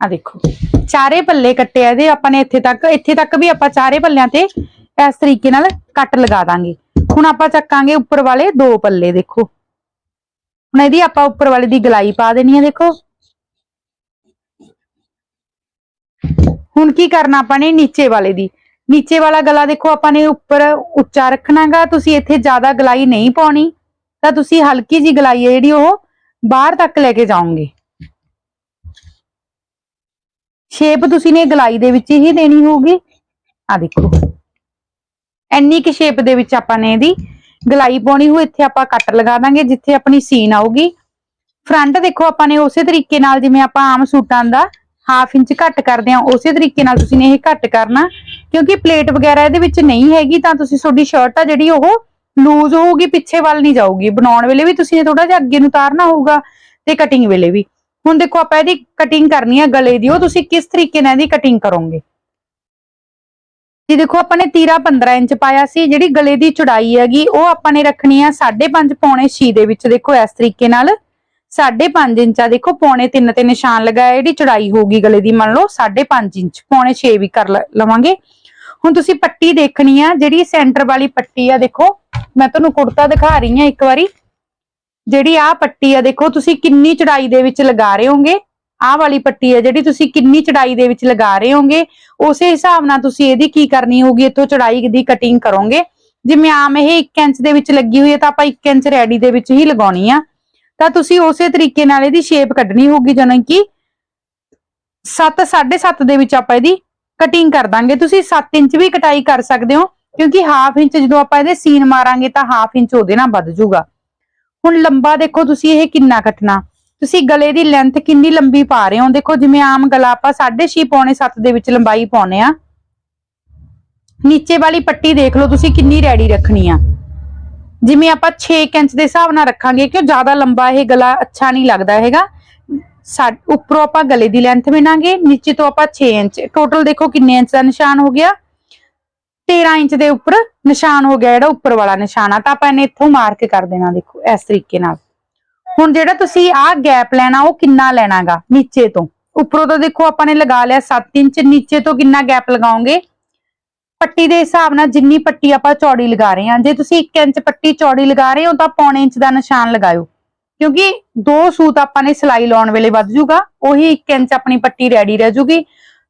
ਆ ਦੇਖੋ, ਚਾਰੇ ਪੱਲੇ ਕੱਟੇ ਆ ਇਹਦੇ। ਆਪਾਂ ਨੇ ਇੱਥੇ ਤੱਕ ਇੱਥੇ ਤੱਕ ਵੀ ਆਪਾਂ ਚਾਰੇ ਪੱਲਿਆਂ ਤੇ ਇਸ ਤਰੀਕੇ ਨਾਲ ਕੱਟ ਲਗਾ ਦਾਂਗੇ। ਹੁਣ ਆਪਾਂ ਚੱਕਾਂਗੇ ਉੱਪਰ ਵਾਲੇ ਦੋ ਪੱਲੇ, ਦੇਖੋ। ਹੁਣ ਇਹਦੀ ਆਪਾਂ ਉੱਪਰ ਵਾਲੇ ਦੀ ਗਲਾਈ ਪਾ ਦੇਣੀ ਹੈ ਦੇਖੋ। ਹੁਣ ਕੀ ਕਰਨਾ ਆਪਾਂ ਨੇ ਨੀਚੇ ਵਾਲੇ ਦੀ? ਨੀਚੇ ਵਾਲਾ ਗਲਾ ਦੇਖੋ, ਆਪਾਂ ਨੇ ਉੱਪਰ ਉੱਚਾ ਰੱਖਣਾਗਾ, ਤੁਸੀਂ ਇੱਥੇ ਜ਼ਿਆਦਾ ਗਲਾਈ ਨਹੀਂ ਪਾਉਣੀ। ਤਾਂ ਤੁਸੀਂ ਹਲਕੀ ਜੀ ਗਲਾਈ ਹੈ ਜਿਹੜੀ, ਉਹ ਬਾਹਰ ਤੱਕ ਲੈ ਕੇ ਜਾਓਗੇ। ਸ਼ੇਪ ਤੁਸੀਂ ਨੇ ਗਲਾਈ ਦੇ ਵਿੱਚ ਹੀ ਦੇਣੀ ਹੋਊਗੀ। ਆ ਦੇਖੋ। ਇੰਨੀ ਕਿ ਸ਼ੇਪ ਦੇ ਵਿੱਚ ਆਪਾਂ ਨੇ ਇਹਦੀ ਗਲਾਈ ਪਾਉਣੀ ਹੋ ਇੱਥੇ ਆਪਾਂ ਕੱਟ ਲਗਾ ਦਾਂਗੇ, ਜਿੱਥੇ ਆਪਣੀ ਸੀਨ ਆਊਗੀ। ਫਰੰਟ ਦੇਖੋ ਆਪਾਂ ਨੇ ਉਸੇ ਤਰੀਕੇ ਨਾਲ ਜਿਵੇਂ ਆਪਾਂ ਆਮ ਸੂਟਾਂ ਦਾ ਹਾਫ ਇੰਚ ਘੱਟ ਕਰਦੇ ਆ ਉਸੇ ਤਰੀਕੇ ਨਾਲ ਤੁਸੀਂ ਨੇ ਇਹ ਘੱਟ ਕਰਨਾ। ਕਿਉਂਕਿ ਪਲੇਟ ਵਗੈਰਾ ਇਹਦੇ ਵਿੱਚ ਨਹੀਂ ਹੈਗੀ, ਤਾਂ ਤੁਸੀਂ ਤੁਹਾਡੀ ਸ਼ਰਟ ਆ ਜਿਹੜੀ ਉਹ ਲੂਜ਼ ਹੋਊਗੀ, ਪਿੱਛੇ ਵੱਲ ਨਹੀਂ ਜਾਊਗੀ। ਬਣਾਉਣ ਵੇਲੇ ਵੀ ਤੁਸੀਂ ਇਹ ਥੋੜਾ ਜਿਹਾ ਅੱਗੇ ਨੂੰ ਤਾਰਨਾ ਹੋਊਗਾ ਤੇ ਕਟਿੰਗ ਵੇਲੇ ਵੀ। ਹੁਣ ਦੇਖੋ ਆਪਾਂ ਇਹਦੀ ਕਟਿੰਗ ਕਰਨੀ ਹੈ ਗਲੇ ਦੀ, ਉਹ ਤੁਸੀਂ ਕਿਸ ਤਰੀਕੇ ਨਾਲ ਇਹਦੀ ਕਟਿੰਗ ਕਰੋਗੇ? ਜੀ ਦੇਖੋ, ਆਪਾਂ ਨੇ ਤੀਰਾ 15 ਇੰਚ ਪਾਇਆ ਸੀ, ਜਿਹੜੀ ਗਲੇ ਦੀ ਚੌੜਾਈ ਹੈਗੀ, ਉਹ ਆਪਾਂ ਨੇ ਰੱਖਣੀ ਆ 5.5 ਪੌਣੇ 6 ਦੇ ਵਿੱਚ, ਦੇਖੋ, ਇਸ ਤਰੀਕੇ ਨਾਲ। 5.5 ਇੰਚ ਆ, ਦੇਖੋ, ਪੌਣੇ 3 ਤੇ ਨਿਸ਼ਾਨ ਲਗਾਇਆ ਇਹਦੀ ਚੌੜਾਈ ਹੋਊਗੀ ਗਲੇ ਦੀ, ਮੰਨ ਲਓ 5.5 ਇੰਚ, ਪੌਣੇ 6 ਵੀ ਕਰ ਲਵਾਂਗੇ। ਹੁਣ ਤੁਸੀਂ ਪੱਟੀ ਦੇਖਣੀ ਆ, ਜਿਹੜੀ ਸੈਂਟਰ ਵਾਲੀ ਪੱਟੀ ਆ, ਦੇਖੋ, ਮੈਂ ਤੁਹਾਨੂੰ ਕੁੜਤਾ ਦਿਖਾ ਰਹੀ ਆ ਇੱਕ ਵਾਰੀ। ਜਿਹੜੀ ਆ ਪੱਟੀ ਆ, ਦੇਖੋ, ਤੁਸੀਂ ਕਿੰਨੀ ਚੜਾਈ ਦੇ ਵਿੱਚ ਲਗਾ ਰਹੇ ਹੋਗੇ। ਆਹ ਵਾਲੀ ਪੱਟੀ ਹੈ ਜਿਹੜੀ ਤੁਸੀਂ ਕਿੰਨੀ ਚੜਾਈ ਦੇ ਵਿੱਚ ਲਗਾ ਰਹੇ ਹੋਗੇ, ਉਸੇ ਹਿਸਾਬ ਨਾਲ ਤੁਸੀਂ ਇਹਦੀ ਕੀ ਕਰਨੀ ਹੋਊਗੀ, ਇੱਥੋਂ ਚੜਾਈ ਦੀ ਕਟਿੰਗ ਕਰੋਗੇ। ਜਿਵੇਂ ਆਮ ਇਹ 1 ਇੰਚ ਦੇ ਵਿੱਚ ਲੱਗੀ ਹੋਈ ਹੈ, ਤਾਂ ਆਪਾਂ 1 ਇੰਚ ਰੈਡੀ ਦੇ ਵਿੱਚ ਹੀ ਲਗਾਉਣੀ ਆ। ਤਾਂ ਤੁਸੀਂ ਉਸੇ ਤਰੀਕੇ ਨਾਲ ਇਹਦੀ ਸ਼ੇਪ ਕੱਢਣੀ ਹੋਊਗੀ ਜਦੋਂ ਕਿ 7 7.5 ਦੇ ਵਿੱਚ ਆਪਾਂ ਇਹਦੀ ਕਟਿੰਗ ਕਰ ਦਾਂਗੇ। ਤੁਸੀਂ 7 ਇੰਚ ਵੀ ਕਟਾਈ ਕਰ ਸਕਦੇ ਹੋ, ਕਿਉਂਕਿ ਹਾਫ ਇੰਚ ਜਦੋਂ ਆਪਾਂ ਇਹਦੇ ਸੀਨ ਮਾਰਾਂਗੇ ਤਾਂ ਹਾਫ ਇੰਚ ਉਹਦੇ ਨਾਲ ਵੱਧ ਜਾਊਗਾ ਹੁਣ ਲੰਬਾ ਦੇਖੋ ਤੁਸੀਂ ਇਹ ਕਿੰਨਾ ਕੱਟਣਾ। ਤੁਸੀਂ ਗਲੇ ਦੀ ਲੈਂਥ ਕਿੰਨੀ ਲੰਬੀ ਪਾ ਰਹੇ ਹੋ? ਦੇਖੋ, ਜਿਵੇਂ ਆਮ ਗਲਾ ਆਪਾਂ 6.5 ਪੌਣੇ 7 ਦੇ ਵਿੱਚ ਲੰਬਾਈ ਪਾਉਨੇ ਆ। ਨੀਚੇ ਵਾਲੀ ਪੱਟੀ ਦੇਖ ਲਓ, ਤੁਸੀਂ ਕਿੰਨੀ ਰੈਡੀ ਰੱਖਣੀ ਆ। ਜਿਵੇਂ ਆਪਾਂ 6 ਇੰਚ ਦੇ ਹਿਸਾਬ ਨਾਲ ਰੱਖਾਂਗੇ, ਕਿਉਂ ਜ਼ਿਆਦਾ ਲੰਬਾ ਇਹ ਗਲਾ ਅੱਛਾ ਨਹੀਂ ਲੱਗਦਾ ਹੈਗਾ। ਸਾ- ਉੱਪਰੋਂ ਆਪਾਂ ਗਲੇ ਦੀ ਲੈਂਥ ਮਿਣਾਂਗੇ, ਨੀਚੇ ਤੋਂ ਆਪਾਂ 6 ਇੰਚ। ਟੋਟਲ ਦੇਖੋ ਕਿੰਨੇ ਇੰਚ ਦਾ ਨਿਸ਼ਾਨ ਹੋ ਗਿਆ। 13 ਇੰਚ ਦੇ ਉੱਪਰ ਨਿਸ਼ਾਨ ਹੋ ਗਿਆ, ਜਿਹੜਾ ਉੱਪਰ ਵਾਲਾ ਨਿਸ਼ਾਨ ਆ। ਤਾਂ ਆਪਾਂ ਇਹਨੇ ਇੱਥੋਂ ਮਾਰਕ ਕਰ ਦੇਣਾ, ਦੇਖੋ, ਇਸ ਤਰੀਕੇ ਨਾਲ। ਹੁਣ ਜਿਹੜਾ ਤੁਸੀਂ ਆਹ ਗੈਪ ਲੈਣਾ, ਉਹ ਕਿੰਨਾ ਲੈਣਾਗਾ ਨੀਚੇ ਤੋਂ? ਉੱਪਰੋਂ ਤਾਂ ਦੇਖੋ ਆਪਾਂ ਨੇ ਲਗਾ ਲਿਆ 7 ਇੰਚ, ਨੀਚੇ ਤੋਂ ਕਿੰਨਾ ਗੈਪ ਲਗਾਓਗੇ? ਪੱਟੀ ਦੇ ਹਿਸਾਬ ਨਾਲ ਜਿੰਨੀ ਪੱਟੀ ਆਪਾਂ ਚੌੜੀ ਲਗਾ ਰਹੇ ਹਾਂ। ਜੇ ਤੁਸੀਂ 1 ਇੰਚ ਪੱਟੀ ਚੌੜੀ ਲਗਾ ਰਹੇ ਹੋ, ਤਾਂ ਪੌਣੇ ਇੰਚ ਦਾ ਨਿਸ਼ਾਨ ਲਗਾਇਓ। ਕਿਉਂਕਿ ਦੋ ਸੂਤ ਆਪਾਂ ਨੇ ਸਿਲਾਈ ਲਾਉਣ ਵੇਲੇ ਵੱਧ ਜੂਗਾ, ਉਹੀ 1 ਇੰਚ ਆਪਣੀ ਪੱਟੀ ਰੈਡੀ ਰਹਿ ਜੂਗੀ।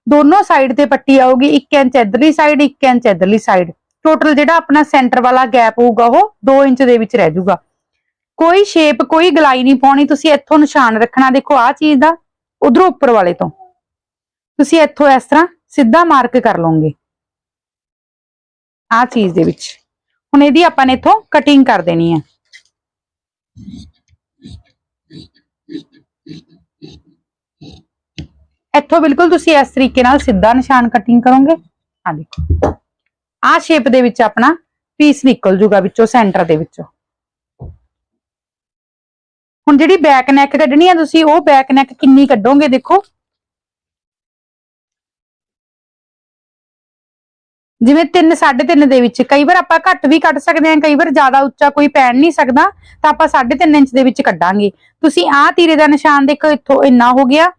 ਦੋਨੋਂ ਸਾਈਡ ਤੇ ਪੱਟੀ ਆਊਗੀ 1 ਇੰਚ ਇਧਰਲੀ ਸਾਈਡ 1 ਇੰਚ ਇਧਰਲੀ ਸਾਈਡ ਟੋਟਲ ਜਿਹੜਾ ਆਪਣਾ ਸੈਂਟਰ ਵਾਲਾ ਗੈਪ ਹੋਊਗਾ, ਉਹ 2 ਇੰਚ ਦੇ ਵਿੱਚ ਰਹਿ ਜੂਗਾ। ਕੋਈ ਸ਼ੇਪ ਕੋਈ ਗਲਾਈ ਨਹੀਂ ਪਾਉਣੀ, ਤੁਸੀਂ ਇੱਥੋਂ ਨਿਸ਼ਾਨ ਰੱਖਣਾ, ਦੇਖੋ ਆਹ ਚੀਜ਼ ਦਾ ਉਧਰੋਂ ਉੱਪਰ ਵਾਲੇ ਤੋਂ। ਤੁਸੀਂ ਇੱਥੋਂ ਇਸ ਤਰ੍ਹਾਂ ਸਿੱਧਾ ਮਾਰਕ ਕਰ ਲਓਗੇ। ਆਹ ਚੀਜ਼ ਦੇ ਵਿੱਚ। ਹੁਣ ਇਹਦੀ ਆਪਾਂ ਨੇ ਇੱਥੋਂ ਕਟਿੰਗ ਕਰ ਦੇਣੀ ਹੈ ਇੱਥੋਂ ਬਿਲਕੁਲ ਤੁਸੀਂ ਇਸ ਤਰੀਕੇ ਨਾਲ ਸਿੱਧਾ ਨਿਸ਼ਾਨ ਕਟਿੰਗ ਕਰੋਗੇ। ਆ ਦੇਖੋ। ਆਹ ਸ਼ੇਪ ਦੇ ਵਿੱਚ ਆਪਣਾ ਪੀਸ ਨਿਕਲ ਜੂਗਾ ਵਿੱਚੋਂ ਸੈਂਟਰ ਦੇ ਵਿੱਚੋਂ। ਹੁਣ ਜਿਹੜੀ ਬੈਕ ਨੈਕ ਕੱਢਣੀ ਆ ਤੁਸੀਂ, ਉਹ ਬੈਕ ਨੈਕ ਕਿੰਨੀ ਕੱਢੋਗੇ ਦੇਖੋ। ਜਿਵੇਂ 3 3.5 ਦੇ ਵਿੱਚ, ਕਈ ਵਾਰ ਆਪਾਂ ਘੱਟ ਵੀ ਕੱਢ ਸਕਦੇ ਹਾਂ, ਕਈ ਵਾਰ ਜ਼ਿਆਦਾ ਉੱਚਾ ਕੋਈ ਪੈਣ ਨਹੀਂ ਸਕਦਾ, ਤਾਂ ਆਪਾਂ 3.5 ਇੰਚ ਦੇ ਵਿੱਚ ਕੱਢਾਂਗੇ। ਤੁਸੀਂ ਆਹ ਤੀਰੇ ਦਾ ਨਿਸ਼ਾਨ ਦੇਖੋ, ਇੱਥੋਂ ਇੰਨਾ ਹੋ ਗਿਆ।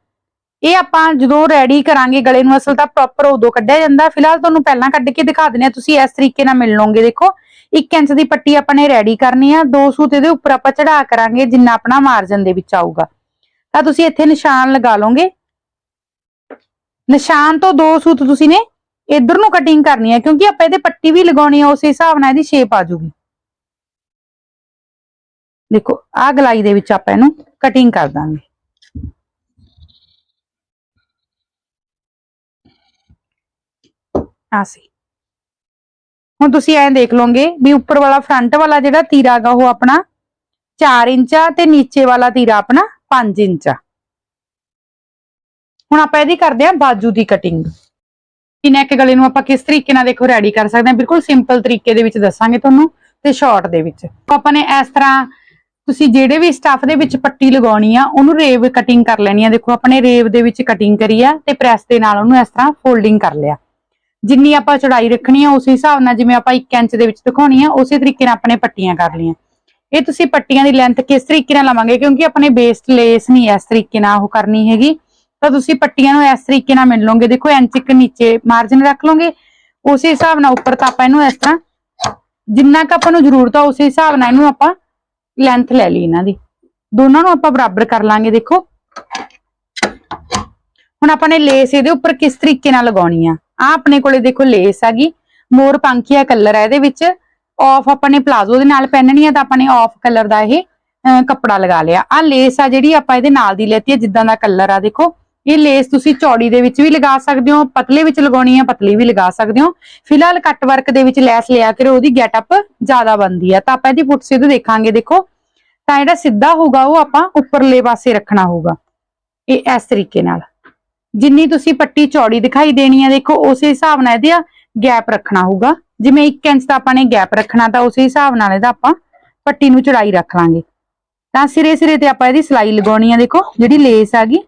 ਇਹ ਆਪਾਂ ਜਦੋਂ ਰੈਡੀ ਕਰਾਂਗੇ ਗਲੇ ਨੂੰ, ਅਸਲ ਤਾਂ ਪ੍ਰੋਪਰ ਉਦੋਂ ਕੱਢਿਆ ਜਾਂਦਾ। ਫਿਲਹਾਲ ਤੁਹਾਨੂੰ ਪਹਿਲਾਂ ਕੱਢ ਕੇ ਦਿਖਾ ਦਿੰਦੇ ਆ ਤੁਸੀਂ ਇਸ ਤਰੀਕੇ ਨਾਲ ਮਿਲ ਲਓਗੇ, ਦੇਖੋ। 1 ਇੰਚ ਦੀ ਪੱਟੀ ਆਪਾਂ ਨੇ ਰੈਡੀ ਕਰਨੀ ਆ। ਦੋ ਸੂਤ ਇਹਦੇ ਉੱਪਰ ਆਪਾਂ ਚੜਾ ਕਰਾਂਗੇ, ਜਿੰਨਾ ਆਪਣਾ ਮਾਰਜਨ ਦੇ ਵਿੱਚ ਆਊਗਾ। ਤਾਂ ਤੁਸੀਂ ਇੱਥੇ ਨਿਸ਼ਾਨ ਲਗਾ ਲਓਗੇ। ਨਿਸ਼ਾਨ ਤੋਂ ਦੋ ਸੂਤ ਤੁਸੀਂ ਨੇ ਇਧਰ ਨੂੰ ਕਟਿੰਗ ਕਰਨੀ ਹੈ ਕਿਉਂਕਿ ਆਪਾਂ ਇਹਦੇ ਪੱਟੀ ਵੀ ਲਗਾਉਣੀ ਆ, ਉਸੇ ਹਿਸਾਬ ਨਾਲ ਇਹਦੀ ਸ਼ੇਪ ਆ ਜੂਗੀ ਦੇਖੋ, ਆਹ ਗਲਾਈ ਦੇ ਵਿੱਚ ਆਪਾਂ ਇਹਨੂੰ ਕਟਿੰਗ ਕਰ ਦਾਂਗੇ। ਆ ਸੀ। ਹੁਣ ਤੁਸੀਂ ਐਂ ਦੇਖ ਲਓਗੇ ਵੀ ਉੱਪਰ ਵਾਲਾ ਫਰੰਟ ਵਾਲਾ ਜਿਹੜਾ ਤੀਰਾ ਗਾ, ਉਹ ਆਪਣਾ 4 ਇੰਚ ਆ ਤੇ ਨੀਚੇ ਵਾਲਾ ਤੀਰਾ ਆਪਣਾ 5 ਇੰਚ ਆ। ਹੁਣ ਆਪਾਂ ਇਹਦੀ ਕਰਦੇ ਆ ਬਾਜੂ ਦੀ ਕਟਿੰਗ ਕਿ ਨੈਕ ਗਲੇ ਨੂੰ ਆਪਾਂ ਕਿਸ ਤਰੀਕੇ ਨਾਲ ਦੇਖੋ ਰੈਡੀ ਕਰ ਸਕਦੇ ਹਾਂ। ਬਿਲਕੁਲ ਸਿੰਪਲ ਤਰੀਕੇ ਦੇ ਵਿੱਚ ਦੱਸਾਂਗੇ ਤੁਹਾਨੂੰ ਤੇ ਸ਼ਾਰਟ ਦੇ ਵਿੱਚ। ਆਪਾਂ ਨੇ ਇਸ ਤਰ੍ਹਾਂ ਤੁਸੀਂ ਜਿਹੜੇ ਵੀ ਸਟੱਫ ਦੇ ਵਿੱਚ ਪੱਟੀ ਲਗਾਉਣੀ ਆ, ਉਹਨੂੰ ਰੇਵ ਕਟਿੰਗ ਕਰ ਲੈਣੀ ਆ। ਦੇਖੋ ਆਪਣੇ ਰੇਵ ਦੇ ਵਿੱਚ ਕਟਿੰਗ ਕਰੀ ਆ ਤੇ ਪ੍ਰੈਸ ਦੇ ਨਾਲ ਉਹਨੂੰ ਇਸ ਤਰ੍ਹਾਂ ਫੋਲਡਿੰਗ ਕਰ ਲਿਆ। ਜਿੰਨੀ ਆਪਾਂ ਚੜਾਈ ਰੱਖਣੀ ਆ, ਉਸ ਹਿਸਾਬ ਨਾਲ ਜਿਵੇਂ ਆਪਾਂ 1 ਇੰਚ ਦੇ ਵਿੱਚ ਦਿਖਾਉਣੀ ਆ, ਉਸੇ ਤਰੀਕੇ ਨਾਲ ਆਪਣੇ ਪੱਟੀਆਂ ਕਰ ਲਈਆਂ। ਇਹ ਤੁਸੀਂ ਪੱਟੀਆਂ ਦੀ ਲੈਂਥ ਕਿਸ ਤਰੀਕੇ ਨਾਲ ਲਵਾਂਗੇ? ਕਿਉਂਕਿ ਆਪਣੇ ਬੇਸਟ ਲੇਸ ਨਹੀਂ ਇਸ ਤਰੀਕੇ ਨਾਲ ਉਹ ਕਰਨੀ ਹੈਗੀ। ਤਾਂ ਤੁਸੀਂ ਪੱਟੀਆਂ ਨੂੰ ਇਸ ਤਰੀਕੇ ਨਾਲ ਮਿਲ ਲਓਗੇ। ਦੇਖੋ, ਇੰਚ ਇੱਕ ਨੀਚੇ ਮਾਰਜਨ ਰੱਖ ਲਓਗੇ। ਉਸੇ ਹਿਸਾਬ ਨਾਲ ਉੱਪਰ ਤਾਂ ਆਪਾਂ ਇਹਨੂੰ ਇਸ ਤਰ੍ਹਾਂ ਜਿੰਨਾ ਕ ਆਪਾਂ ਨੂੰ ਜ਼ਰੂਰਤ ਆ, ਉਸੇ ਹਿਸਾਬ ਨਾਲ ਇਹਨੂੰ ਆਪਾਂ ਲੈਂਥ ਲੈ ਲਈ ਇਹਨਾਂ ਦੀ। ਦੋਨਾਂ ਨੂੰ ਆਪਾਂ ਬਰਾਬਰ ਕਰ ਲਾਂਗੇ, ਦੇਖੋ। ਹੁਣ ਆਪਾਂ ਨੇ ਲੇਸ ਇਹਦੇ ਉੱਪਰ ਕਿਸ ਤਰੀਕੇ ਨਾਲ ਲਗਾਉਣੀ ਆ? ਆ ਆਪਣੇ ਕੋਲੇ ਦੇਖੋ ਲੇਸ ਹੈਗੀ, ਮੋਰ ਪੰਖੀਆ ਕਲਰ ਹੈ ਇਹਦੇ ਵਿੱਚ। ਆਫ ਆਪਾਂ ਨੇ ਪਲਾਜ਼ੋ ਦੇ ਨਾਲ ਪਹਿਨਣੀ ਹੈ ਤਾਂ ਆਪਾਂ ਨੇ ਆਫ ਕਲਰ ਦਾ ਇਹ ਕੱਪੜਾ ਲਗਾ ਲਿਆ। ਆ ਲੇਸ ਆ ਜਿਹੜੀ ਆਪਾਂ ਇਹਦੇ ਨਾਲ ਦੀ ਲੈਤੀ ਹੈ ਜਿੱਦਾਂ ਦਾ ਕਲਰ ਆ ਦੇਖੋ। ਇਹ ਲੇਸ ਤੁਸੀਂ ਚੌੜੀ ਦੇ ਵਿੱਚ ਵੀ ਲਗਾ ਸਕਦੇ ਹੋ, ਪਤਲੇ ਵਿੱਚ ਲਗਾਉਣੀ ਆ, ਪਤਲੀ ਵੀ ਲਗਾ ਸਕਦੇ ਹੋ। ਫਿਲਹਾਲ ਕੱਟ ਵਰਕ ਦੇ ਵਿੱਚ ਲੈਸ ਲਿਆ ਕਰੋ ਉਹਦੀ ਗੈਟਅਪ ਜ਼ਿਆਦਾ ਬਣਦੀ ਆ। ਤਾਂ ਆਪਾਂ ਇਹਦੀ ਫੁੱਟ ਸਿੱਧ ਦੇਖਾਂਗੇ ਦੇਖੋ। ਤਾਂ ਜਿਹੜਾ ਸਿੱਧਾ ਹੋਊਗਾ ਉਹ ਆਪਾਂ ਉੱਪਰਲੇ ਪਾਸੇ ਰੱਖਣਾ ਹੋਊਗਾ। ਇਹ ਇਸ ਤਰੀਕੇ ਨਾਲ। ਜਿੰਨੀ ਤੁਸੀਂ ਪੱਟੀ ਚੌੜੀ ਦਿਖਾਈ ਦੇਣੀ ਆ, ਦੇਖੋ, ਉਸੇ ਹਿਸਾਬ ਨਾਲ ਇਹਦੇ ਆ ਗੈਪ ਰੱਖਣਾ ਹੋਊਗਾ। ਜਿਵੇਂ 1 ਇੰਚ ਦਾ ਆਪਾਂ ਨੇ ਗੈਪ ਰੱਖਣਾ, ਤਾਂ ਉਸੇ ਹਿਸਾਬ ਨਾਲ ਇਹਦਾ ਆਪਾਂ ਪੱਟੀ ਨੂੰ ਚੌੜਾਈ ਰੱਖ ਲਾਂਗੇ। ਤਾਂ ਸਿਰੇ ਸਿਰੇ ਤੇ ਆਪਾਂ ਇਹਦੀ ਸਿਲਾਈ ਲਗਾਉਣੀ ਆ, ਦੇਖੋ, ਜਿਹੜੀ ਲੇਸ ਆ ਗਈ।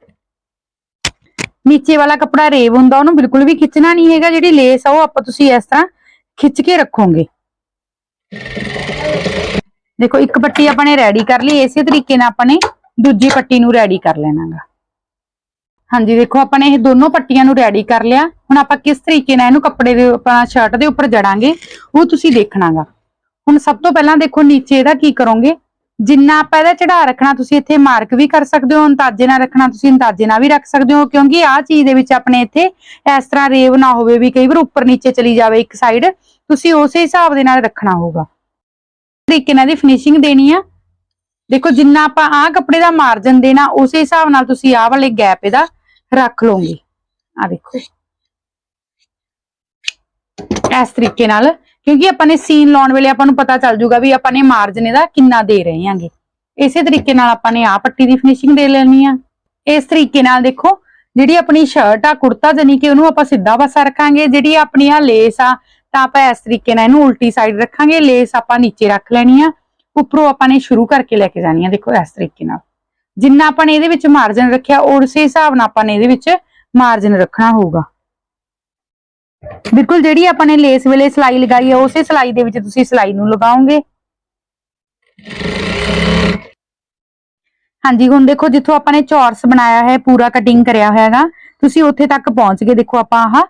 ਨੀਚੇ ਵਾਲਾ ਕੱਪੜਾ ਰੇਵ ਹੁੰਦਾ, ਉਹਨੂੰ ਬਿਲਕੁਲ ਵੀ ਖਿੱਚਣਾ ਨਹੀਂ ਹੈਗਾ, ਜਿਹੜੀ ਲੇਸ ਆ, ਉਹ ਆਪਾਂ ਤੁਸੀਂ ਇਸ ਤਰ੍ਹਾਂ ਖਿੱਚ ਕੇ ਰੱਖੋਗੇ। ਦੇਖੋ, ਇੱਕ ਪੱਟੀ ਆਪਾਂ ਨੇ ਰੈਡੀ ਕਰ ਲਈ, ਇਸੇ ਤਰੀਕੇ ਨਾਲ ਆਪਾਂ ਨੇ ਦੂਜੀ ਪੱਟੀ ਨੂੰ ਰੈਡੀ ਕਰ ਲੈਣਾਗਾ। ਹਾਂਜੀ, ਦੇਖੋ, ਆਪਾਂ ਨੇ ਇਹ ਦੋਨੋਂ ਪੱਟੀਆਂ ਨੂੰ ਰੈਡੀ ਕਰ ਲਿਆ। ਹੁਣ ਆਪਾਂ ਕਿਸ ਤਰੀਕੇ ਨਾਲ ਇਹਨੂੰ ਕੱਪੜੇ ਦੇ ਆਪਣਾ ਸ਼ਰਟ ਦੇ ਉੱਪਰ ਜੜਾਂਗੇ, ਉਹ ਤੁਸੀਂ ਦੇਖਣਾਗਾ। ਹੁਣ ਸਭ ਤੋਂ ਪਹਿਲਾਂ ਦੇਖੋ, ਨੀਚੇ ਇਹਦਾ ਕੀ ਕਰੋਗੇ? ਜਿੰਨਾ ਆਪਾਂ ਇਹਦਾ ਚੜਾ ਰੱਖਣਾ, ਤੁਸੀਂ ਇੱਥੇ ਮਾਰਕ ਵੀ ਕਰ ਸਕਦੇ ਹੋ, ਅੰਦਾਜ਼ੇ ਨਾਲ ਰੱਖਣਾ, ਤੁਸੀਂ ਅੰਦਾਜ਼ੇ ਨਾਲ ਵੀ ਰੱਖ ਸਕਦੇ ਹੋ, ਕਿਉਂਕਿ ਆਹ ਚੀਜ਼ ਦੇ ਵਿੱਚ ਆਪਣੇ ਇੱਥੇ ਇਸ ਤਰ੍ਹਾਂ ਰੇਵ ਨਾ ਹੋਵੇ ਵੀ ਕਈ ਵਾਰ ਉੱਪਰ ਨੀਚੇ ਚਲੀ ਜਾਵੇ ਇੱਕ ਸਾਈਡ ਤੁਸੀਂ ਉਸੇ ਹਿਸਾਬ ਦੇ ਨਾਲ ਰੱਖਣਾ ਹੋਊਗਾ। ਤਰੀਕੇ ਨਾਲ ਦੀ ਫਿਨਿਸ਼ਿੰਗ ਦੇਣੀ ਆ। ਦੇਖੋ, ਜਿੰਨਾ ਆਪਾਂ ਆਹ ਕੱਪੜੇ ਦਾ ਮਾਰਜਨ ਦੇਣਾ, ਉਸੇ ਹਿਸਾਬ ਨਾਲ ਤੁਸੀਂ ਆਹ ਵਾਲੇ ਗੈਪ ਇਹਦਾ ਰੱਖ ਲਓਗੇ ਆ ਦੇਖੋ ਇਸ ਤਰੀਕੇ ਨਾਲ, ਕਿਉਂਕਿ ਆਪਾਂ ਨੇ ਸੀਨ ਲਾਉਣ ਵੇਲੇ ਆਪਾਂ ਨੂੰ ਪਤਾ ਚੱਲ ਜੂਗਾ ਵੀ ਆਪਾਂ ਨੇ ਮਾਰਜਨ ਇਹਦਾ ਕਿੰਨਾ ਦੇ ਰਹੇ ਹਾਂਗੇ। ਇਸੇ ਤਰੀਕੇ ਨਾਲ ਆਪਾਂ ਨੇ ਆਹ ਪੱਟੀ ਦੀ ਫਿਨਿਸ਼ਿੰਗ ਦੇ ਲੈਣੀ ਆ। ਇਸ ਤਰੀਕੇ ਨਾਲ ਦੇਖੋ, ਜਿਹੜੀ ਆਪਣੀ ਸ਼ਰਟ ਆ, ਕੁੜਤਾ ਜਾਨੀ ਕਿ ਉਹਨੂੰ ਆਪਾਂ ਸਿੱਧਾ ਪਾਸਾ ਰੱਖਾਂਗੇ, ਜਿਹੜੀ ਆਪਣੀ ਆ ਲੇਸ ਆ, ਤਾਂ ਆਪਾਂ ਇਸ ਤਰੀਕੇ ਨਾਲ ਇਹਨੂੰ ਉਲਟੀ ਸਾਈਡ ਰੱਖਾਂਗੇ ਲੇਸ ਆਪਾਂ ਨੀਚੇ ਰੱਖ ਲੈਣੀ ਆ। ਉੱਪਰੋਂ ਆਪਾਂ ਨੇ ਸ਼ੁਰੂ ਕਰਕੇ ਲੈ ਕੇ ਜਾਣੀ ਆ, ਦੇਖੋ ਇਸ ਤਰੀਕੇ ਨਾਲ। ਜਿੰਨਾ ਆਪਾਂ ਨੇ ਇਹਦੇ ਵਿੱਚ ਮਾਰਜਨ ਰੱਖਿਆ, ਉਸੇ ਹਿਸਾਬ ਨਾਲ ਆਪਾਂ ਨੇ ਇਹਦੇ ਵਿੱਚ ਮਾਰਜਨ ਰੱਖਣਾ ਹੋਊਗਾ। ਬਿਲਕੁਲ ਜਿਹੜੀ ਆਪਾਂ ਨੇ ਲੇਸ ਵੇਲੇ ਸਲਾਈ ਲਗਾਈ ਹੈ ਉਸੇ ਸਲਾਈ ਦੇ ਵਿੱਚ ਤੁਸੀਂ ਸਲਾਈ ਨੂੰ ਲਗਾਓਗੇ। ਹਾਂਜੀ, ਹੁਣ ਦੇਖੋ ਜਿੱਥੋਂ ਆਪਾਂ ਨੇ ਚੌਰਸ ਬਣਾਇਆ ਹੈ, ਪੂਰਾ ਕਟਿੰਗ ਕਰਿਆ ਹੋਇਆ ਹੈਗਾ, ਤੁਸੀਂ ਉੱਥੇ ਤੱਕ ਪਹੁੰਚ ਗਏ, ਦੇਖੋ ਆਪਾਂ ਆਹ।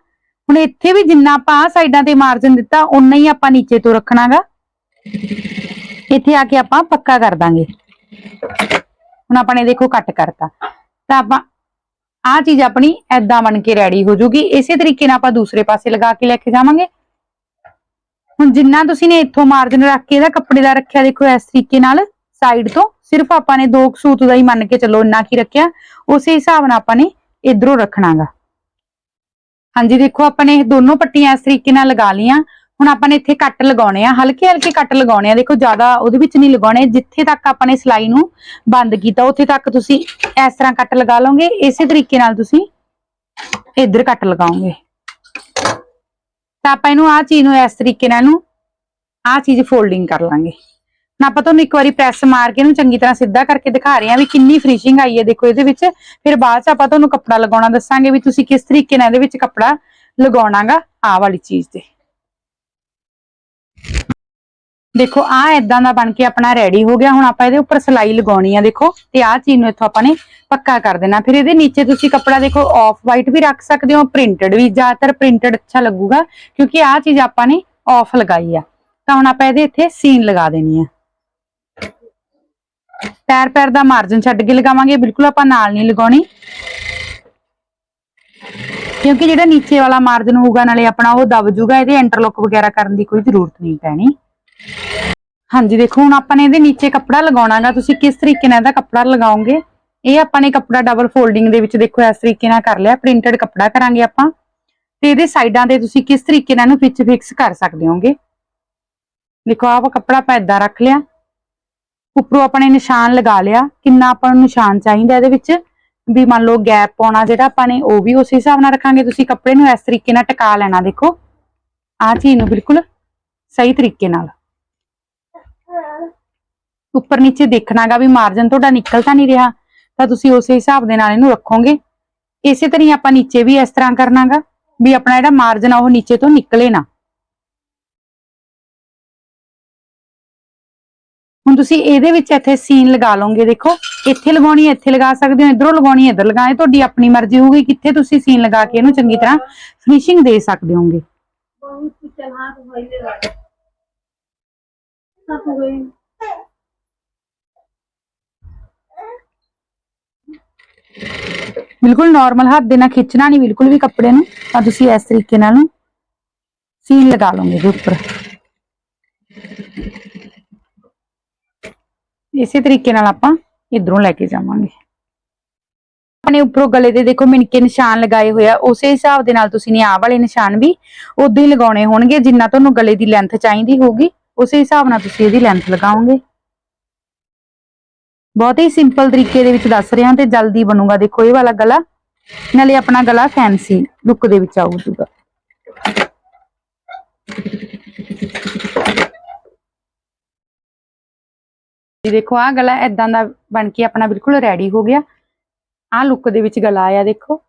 ਹੁਣ ਇੱਥੇ ਵੀ ਜਿੰਨਾ ਆਪਾਂ ਆਹ ਸਾਈਡਾਂ ਤੇ ਮਾਰਜਨ ਦਿੱਤਾ ਉਨਾ ਹੀ ਆਪਾਂ ਨੀਚੇ ਤੋਂ ਰੱਖਣਾਗਾ। ਇੱਥੇ ਆ ਕੇ ਆਪਾਂ ਪੱਕਾ ਕਰ ਦਾਂਗੇ। ਹੁਣ ਆਪਾਂ ਨੇ ਦੇਖੋ ਕੱਟ ਕਰਤਾ। ਤਾਂ ਆਪਾਂ ਆਹ ਚੀਜ਼ ਆਪਣੀ ਐਦਾਂ ਬਣ ਕੇ ਰੈਡੀ ਹੋ ਜੂਗੀ। ਇਸੇ ਤਰੀਕੇ ਨਾਲ ਆਪਾਂ ਦੂਸਰੇ ਪਾਸੇ ਲਗਾ ਕੇ ਲੈ ਕੇ ਜਾਵਾਂਗੇ। ਹੁਣ ਜਿੰਨਾ ਤੁਸੀਂ ਨੇ ਇੱਥੋਂ ਮਾਰਜਨ ਰੱਖ ਕੇ ਇਹਦਾ ਕੱਪੜੇ ਦਾ ਰੱਖਿਆ, ਦੇਖੋ ਇਸ ਤਰੀਕੇ ਨਾਲ ਸਾਈਡ ਤੋਂ ਸਿਰਫ ਆਪਾਂ ਨੇ ਦੋ ਕੁ ਸੂਤ ਦਾ ਹੀ ਮੰਨ ਕੇ ਚੱਲੋ ਇੰਨਾ ਕੀ ਰੱਖਿਆ। ਉਸੇ ਹਿਸਾਬ ਨਾਲ ਆਪਾਂ ਨੇ ਇਧਰੋਂ ਰੱਖਣਾਗਾ। ਹਾਂਜੀ, ਦੇਖੋ ਆਪਾਂ ਨੇ ਇਹ ਦੋਨੋਂ ਪੱਟੀਆਂ ਇਸ ਤਰੀਕੇ ਨਾਲ ਲਗਾ ਲੀਆਂ ਹੁਣ ਆਪਾਂ ਨੇ ਇੱਥੇ ਕੱਟ ਲਗਾਉਣੇ ਆ, ਹਲਕੇ ਹਲਕੇ ਕੱਟ ਲਗਾਉਣੇ ਆ। ਦੇਖੋ, ਜ਼ਿਆਦਾ ਉਹਦੇ ਵਿੱਚ ਨਹੀਂ ਲਗਾਉਣੇ। ਜਿੱਥੇ ਤੱਕ ਆਪਾਂ ਨੇ ਸਲਾਈ ਨੂੰ ਬੰਦ ਕੀਤਾ, ਉੱਥੇ ਤੱਕ ਤੁਸੀਂ ਇਸ ਤਰ੍ਹਾਂ ਕੱਟ ਲਗਾ ਲਓਗੇ। ਇਸੇ ਤਰੀਕੇ ਨਾਲ ਤੁਸੀਂ ਇੱਧਰ ਕੱਟ ਲਗਾਓਗੇ। ਤਾਂ ਆਪਾਂ ਇਹਨੂੰ ਆਹ ਚੀਜ਼ ਨੂੰ ਇਸ ਤਰੀਕੇ ਨਾਲ ਨੂੰ ਆਹ ਚੀਜ਼ ਫੋਲਡਿੰਗ ਕਰ ਲਾਂਗੇ। ਹੁਣ ਆਪਾਂ ਤੁਹਾਨੂੰ ਇੱਕ ਵਾਰੀ ਪ੍ਰੈਸ ਮਾਰ ਕੇ ਇਹਨੂੰ ਚੰਗੀ ਤਰ੍ਹਾਂ ਸਿੱਧਾ ਕਰਕੇ ਦਿਖਾ ਰਹੇ ਹਾਂ ਵੀ ਕਿੰਨੀ ਫਿਨਿਸ਼ਿੰਗ ਆਈ ਹੈ। ਦੇਖੋ, ਇਹਦੇ ਵਿੱਚ ਫਿਰ ਬਾਅਦ ਚ ਆਪਾਂ ਤੁਹਾਨੂੰ ਕੱਪੜਾ ਲਗਾਉਣਾ ਦੱਸਾਂਗੇ ਵੀ ਤੁਸੀਂ ਕਿਸ ਤਰੀਕੇ ਨਾਲ ਇਹਦੇ ਵਿੱਚ ਕੱਪੜਾ ਲਗਾਉਣਾਗਾ, ਆਹ ਵਾਲੀ ਚੀਜ਼ ਤੇ। ਦੇਖੋ ਆ ਇਦਾਂ ਦਾ ਬਣ ਕੇ ਆਪਣਾ ਰੈਡੀ ਹੋ ਗਿਆ। ਹੁਣ ਆਪਾਂ ਇਹਦੇ ਉੱਪਰ ਸਲਾਈ ਲਗਾਉਣੀ ਆ, ਦੇਖੋ, ਤੇ ਆਹ ਚੀਜ਼ ਨੂੰ ਇੱਥੋਂ ਆਪਾਂ ਨੇ ਪੱਕਾ ਕਰ ਦੇਣਾ। ਫਿਰ ਇਹਦੇ ਨੀਚੇ ਤੁਸੀਂ ਕੱਪੜਾ, ਦੇਖੋ ਆਫ ਵਾਈਟ ਵੀ ਰੱਖ ਸਕਦੇ ਹੋ ਪ੍ਰਿੰਟਡ ਵੀ। ਜ਼ਿਆਦਾਤਰ ਪ੍ਰਿੰਟਡ ਅੱਛਾ ਲੱਗੂਗਾ, ਕਿਉਂਕਿ ਆਹ ਚੀਜ਼ ਆਪਾਂ ਨੇ ਆਫ ਲਗਾਈ ਆ। ਤਾਂ ਹੁਣ ਆਪਾਂ ਇਹਦੇ ਇੱਥੇ ਸੀਨ ਲਗਾ ਦੇਣੀ ਆ। ਪੈਰ ਪੈਰ ਦਾ ਮਾਰਜਨ ਛੱਡ ਕੇ ਲਗਾਵਾਂਗੇ। ਬਿਲਕੁਲ ਆਪਾਂ ਨਾਲ ਨਹੀਂ ਲਗਾਉਣੀ। ਕਿਉਂਕਿ ਜਿਹੜਾ ਨੀਚੇ ਵਾਲਾ ਮਾਰਜਨ ਹੋਊਗਾ, ਨਾਲੇ ਆਪਣਾ ਉਹ ਦਬ ਜੂਗਾ, ਇਹਦੇ ਇੰਟਰਲੌਕ ਵਗੈਰਾ ਕਰਨ ਦੀ ਕੋਈ ਜ਼ਰੂਰਤ ਨਹੀਂ ਪੈਣੀ। ਹਾਂਜੀ, ਦੇਖੋ, ਹੁਣ ਆਪਾਂ ਨੇ ਇਹਦੇ ਨੀਚੇ ਕੱਪੜਾ ਲਗਾਉਣਾਗਾ। ਤੁਸੀਂ ਕਿਸ ਤਰੀਕੇ ਨਾਲ ਇਹਦਾ ਕੱਪੜਾ ਲਗਾਓਗੇ? ਇਹ ਆਪਾਂ ਨੇ ਕੱਪੜਾ ਡਬਲ ਫੋਲਡਿੰਗ ਦੇ ਵਿੱਚ ਦੇਖੋ, ਇਸ ਤਰੀਕੇ ਨਾਲ ਕਰ ਲਿਆ। ਪ੍ਰਿੰਟਡ ਕੱਪੜਾ ਕਰਾਂਗੇ ਆਪਾਂ। ਤੇ ਇਹਦੇ ਸਾਈਡਾਂ ਤੇ ਤੁਸੀਂ ਕਿਸ ਤਰੀਕੇ ਨਾਲ ਇਹਨੂੰ ਪਿੱਛੇ ਫਿਕਸ ਕਰ ਸਕਦੇ ਹੋਗੇ? ਦੇਖੋ, ਆਹ ਕੱਪੜਾ ਆਪਾਂ ਏਦਾਂ ਰੱਖ ਲਿਆ। ਉੱਪਰੋਂ ਆਪਣੇ ਨਿਸ਼ਾਨ ਲਗਾ ਲਿਆ। ਕਿੰਨਾ ਆਪਾਂ ਨੂੰ ਨਿਸ਼ਾਨ ਚਾਹੀਦਾ ਇਹਦੇ ਵਿੱਚ। ਵੀ ਮੰਨ ਲਓ ਗੈਪ ਪਾਉਣਾ ਜਿਹੜਾ ਆਪਾਂ ਨੇ, ਉਹ ਵੀ ਉਸੇ ਹਿਸਾਬ ਨਾਲ ਰੱਖਾਂਗੇ। ਤੁਸੀਂ ਕੱਪੜੇ ਨੂੰ ਇਸ ਤਰੀਕੇ ਨਾਲ ਟਿਕਾ ਲੈਣਾ, ਦੇਖੋ। ਆਹ ਚੀਜ਼ ਨੂੰ ਬਿਲਕੁਲ ਸਹੀ ਤਰੀਕੇ ਨਾਲ। ਉੱਪਰ ਨੀਚੇ ਦੇਖਣਾਗਾ ਵੀ ਮਾਰਜਨ ਤੁਹਾਡਾ ਨਿਕਲ ਤਾਂ ਨਹੀਂ ਰਿਹਾ, ਤਾਂ ਤੁਸੀਂ ਉਸੇ ਹਿਸਾਬ ਦੇ ਨਾਲ ਇਹਨੂੰ ਰੱਖੋਗੇ। ਇਸੇ ਤਰ੍ਹਾਂ ਆਪਾਂ ਨੀਚੇ ਵੀ ਇਸ ਤਰ੍ਹਾਂ ਕਰਨਾਗਾ, ਵੀ ਆਪਣਾ ਜਿਹੜਾ ਮਾਰਜਨ ਆ ਉਹ ਨੀਚੇ ਤੋਂ ਨਿਕਲੇ ਨਾ। ਹੁਣ ਤੁਸੀਂ ਇਹਦੇ ਵਿੱਚ ਇੱਥੇ ਸੀਨ ਲਗਾ ਲਓਗੇ, ਦੇਖੋ। ਇੱਥੇ ਲਗਾਉਣੀ ਇੱਥੇ ਲਗਾ ਸਕਦੇ ਹੋ, ਇਧਰੋਂ ਲਗਾਉਣੀ ਇਧਰ ਲਗਾਏ ਤੁਹਾਡੀ ਆਪਣੀ ਮਰਜ਼ੀ ਹੋਊਗੀ, ਕਿੱਥੇ ਤੁਸੀਂ ਸੀਨ ਲਗਾ ਕੇ ਇਹਨੂੰ ਚੰਗੀ ਤਰ੍ਹਾਂ ਫਿਨਿਸ਼ਿੰਗ ਦੇ ਸਕਦੇ ਹੋਗੇ। ਬਿਲਕੁਲ ਨਾਰਮਲ ਹੱਥ ਦੇ ਨਾਲ ਖਿੱਚਣਾ ਨਹੀਂ, ਬਿਲਕੁਲ ਵੀ ਕੱਪੜੇ ਨੂੰ, ਤਾਂ ਤੁਸੀਂ ਇਸ ਤਰੀਕੇ ਨਾਲ ਸੀਨ ਲਗਾ ਲਓਗੇ ਦੇ ਉੱਪਰ। ਇਸੇ ਤਰੀਕੇ ਨਾਲ ਆਪਾਂ ਇਧਰੋਂ ਲੈ ਕੇ ਜਾਵਾਂਗੇ। ਆਪਣੇ ਉੱਪਰੋਂ ਗਲੇ ਦੇ ਦੇਖੋ ਮਿਣਕੇ ਨਿਸ਼ਾਨ ਲਗਾਏ ਹੋਏ ਆ, ਉਸੇ ਹਿਸਾਬ ਦੇ ਨਾਲ ਤੁਸੀਂ ਨੇ ਆਹ ਵਾਲੇ ਨਿਸ਼ਾਨ ਵੀ ਉਦਾਂ ਹੀ ਲਗਾਉਣੇ ਹੋਣਗੇ, ਜਿੰਨਾ ਤੁਹਾਨੂੰ ਗਲੇ ਦੀ ਲੈਂਥ ਚਾਹੀਦੀ ਹੋਊਗੀ, ਉਸੇ ਹਿਸਾਬ ਨਾਲ ਤੁਸੀਂ ਇਹਦੀ ਲੈਂਥ ਲਗਾਓਗੇ। ਬਹੁਤ ਹੀ ਸਿੰਪਲ ਤਰੀਕੇ ਦੇ ਵਿੱਚ ਦੱਸ ਰਿਹਾ ਤੇ ਜਲਦੀ ਬਣੂਗਾ। ਦੇਖੋ ਇਹ ਵਾਲਾ ਗਲਾ, ਨਾਲੇ ਆਪਣਾ ਗਲਾ ਫੈਂਸੀ ਲੁੱਕ ਦੇ ਵਿੱਚ ਆਊਗਾ। ਜੀ ਦੇਖੋ ਆ ਗਲਾ ਐਦਾਂ ਦਾ ਬਣ ਕੇ ਆਪਣਾ ਬਿਲਕੁਲ ਰੈਡੀ ਹੋ ਗਿਆ। ਆ ਲੁੱਕ ਦੇ ਵਿੱਚ ਗਲਾ ਆਇਆ, ਦੇਖੋ।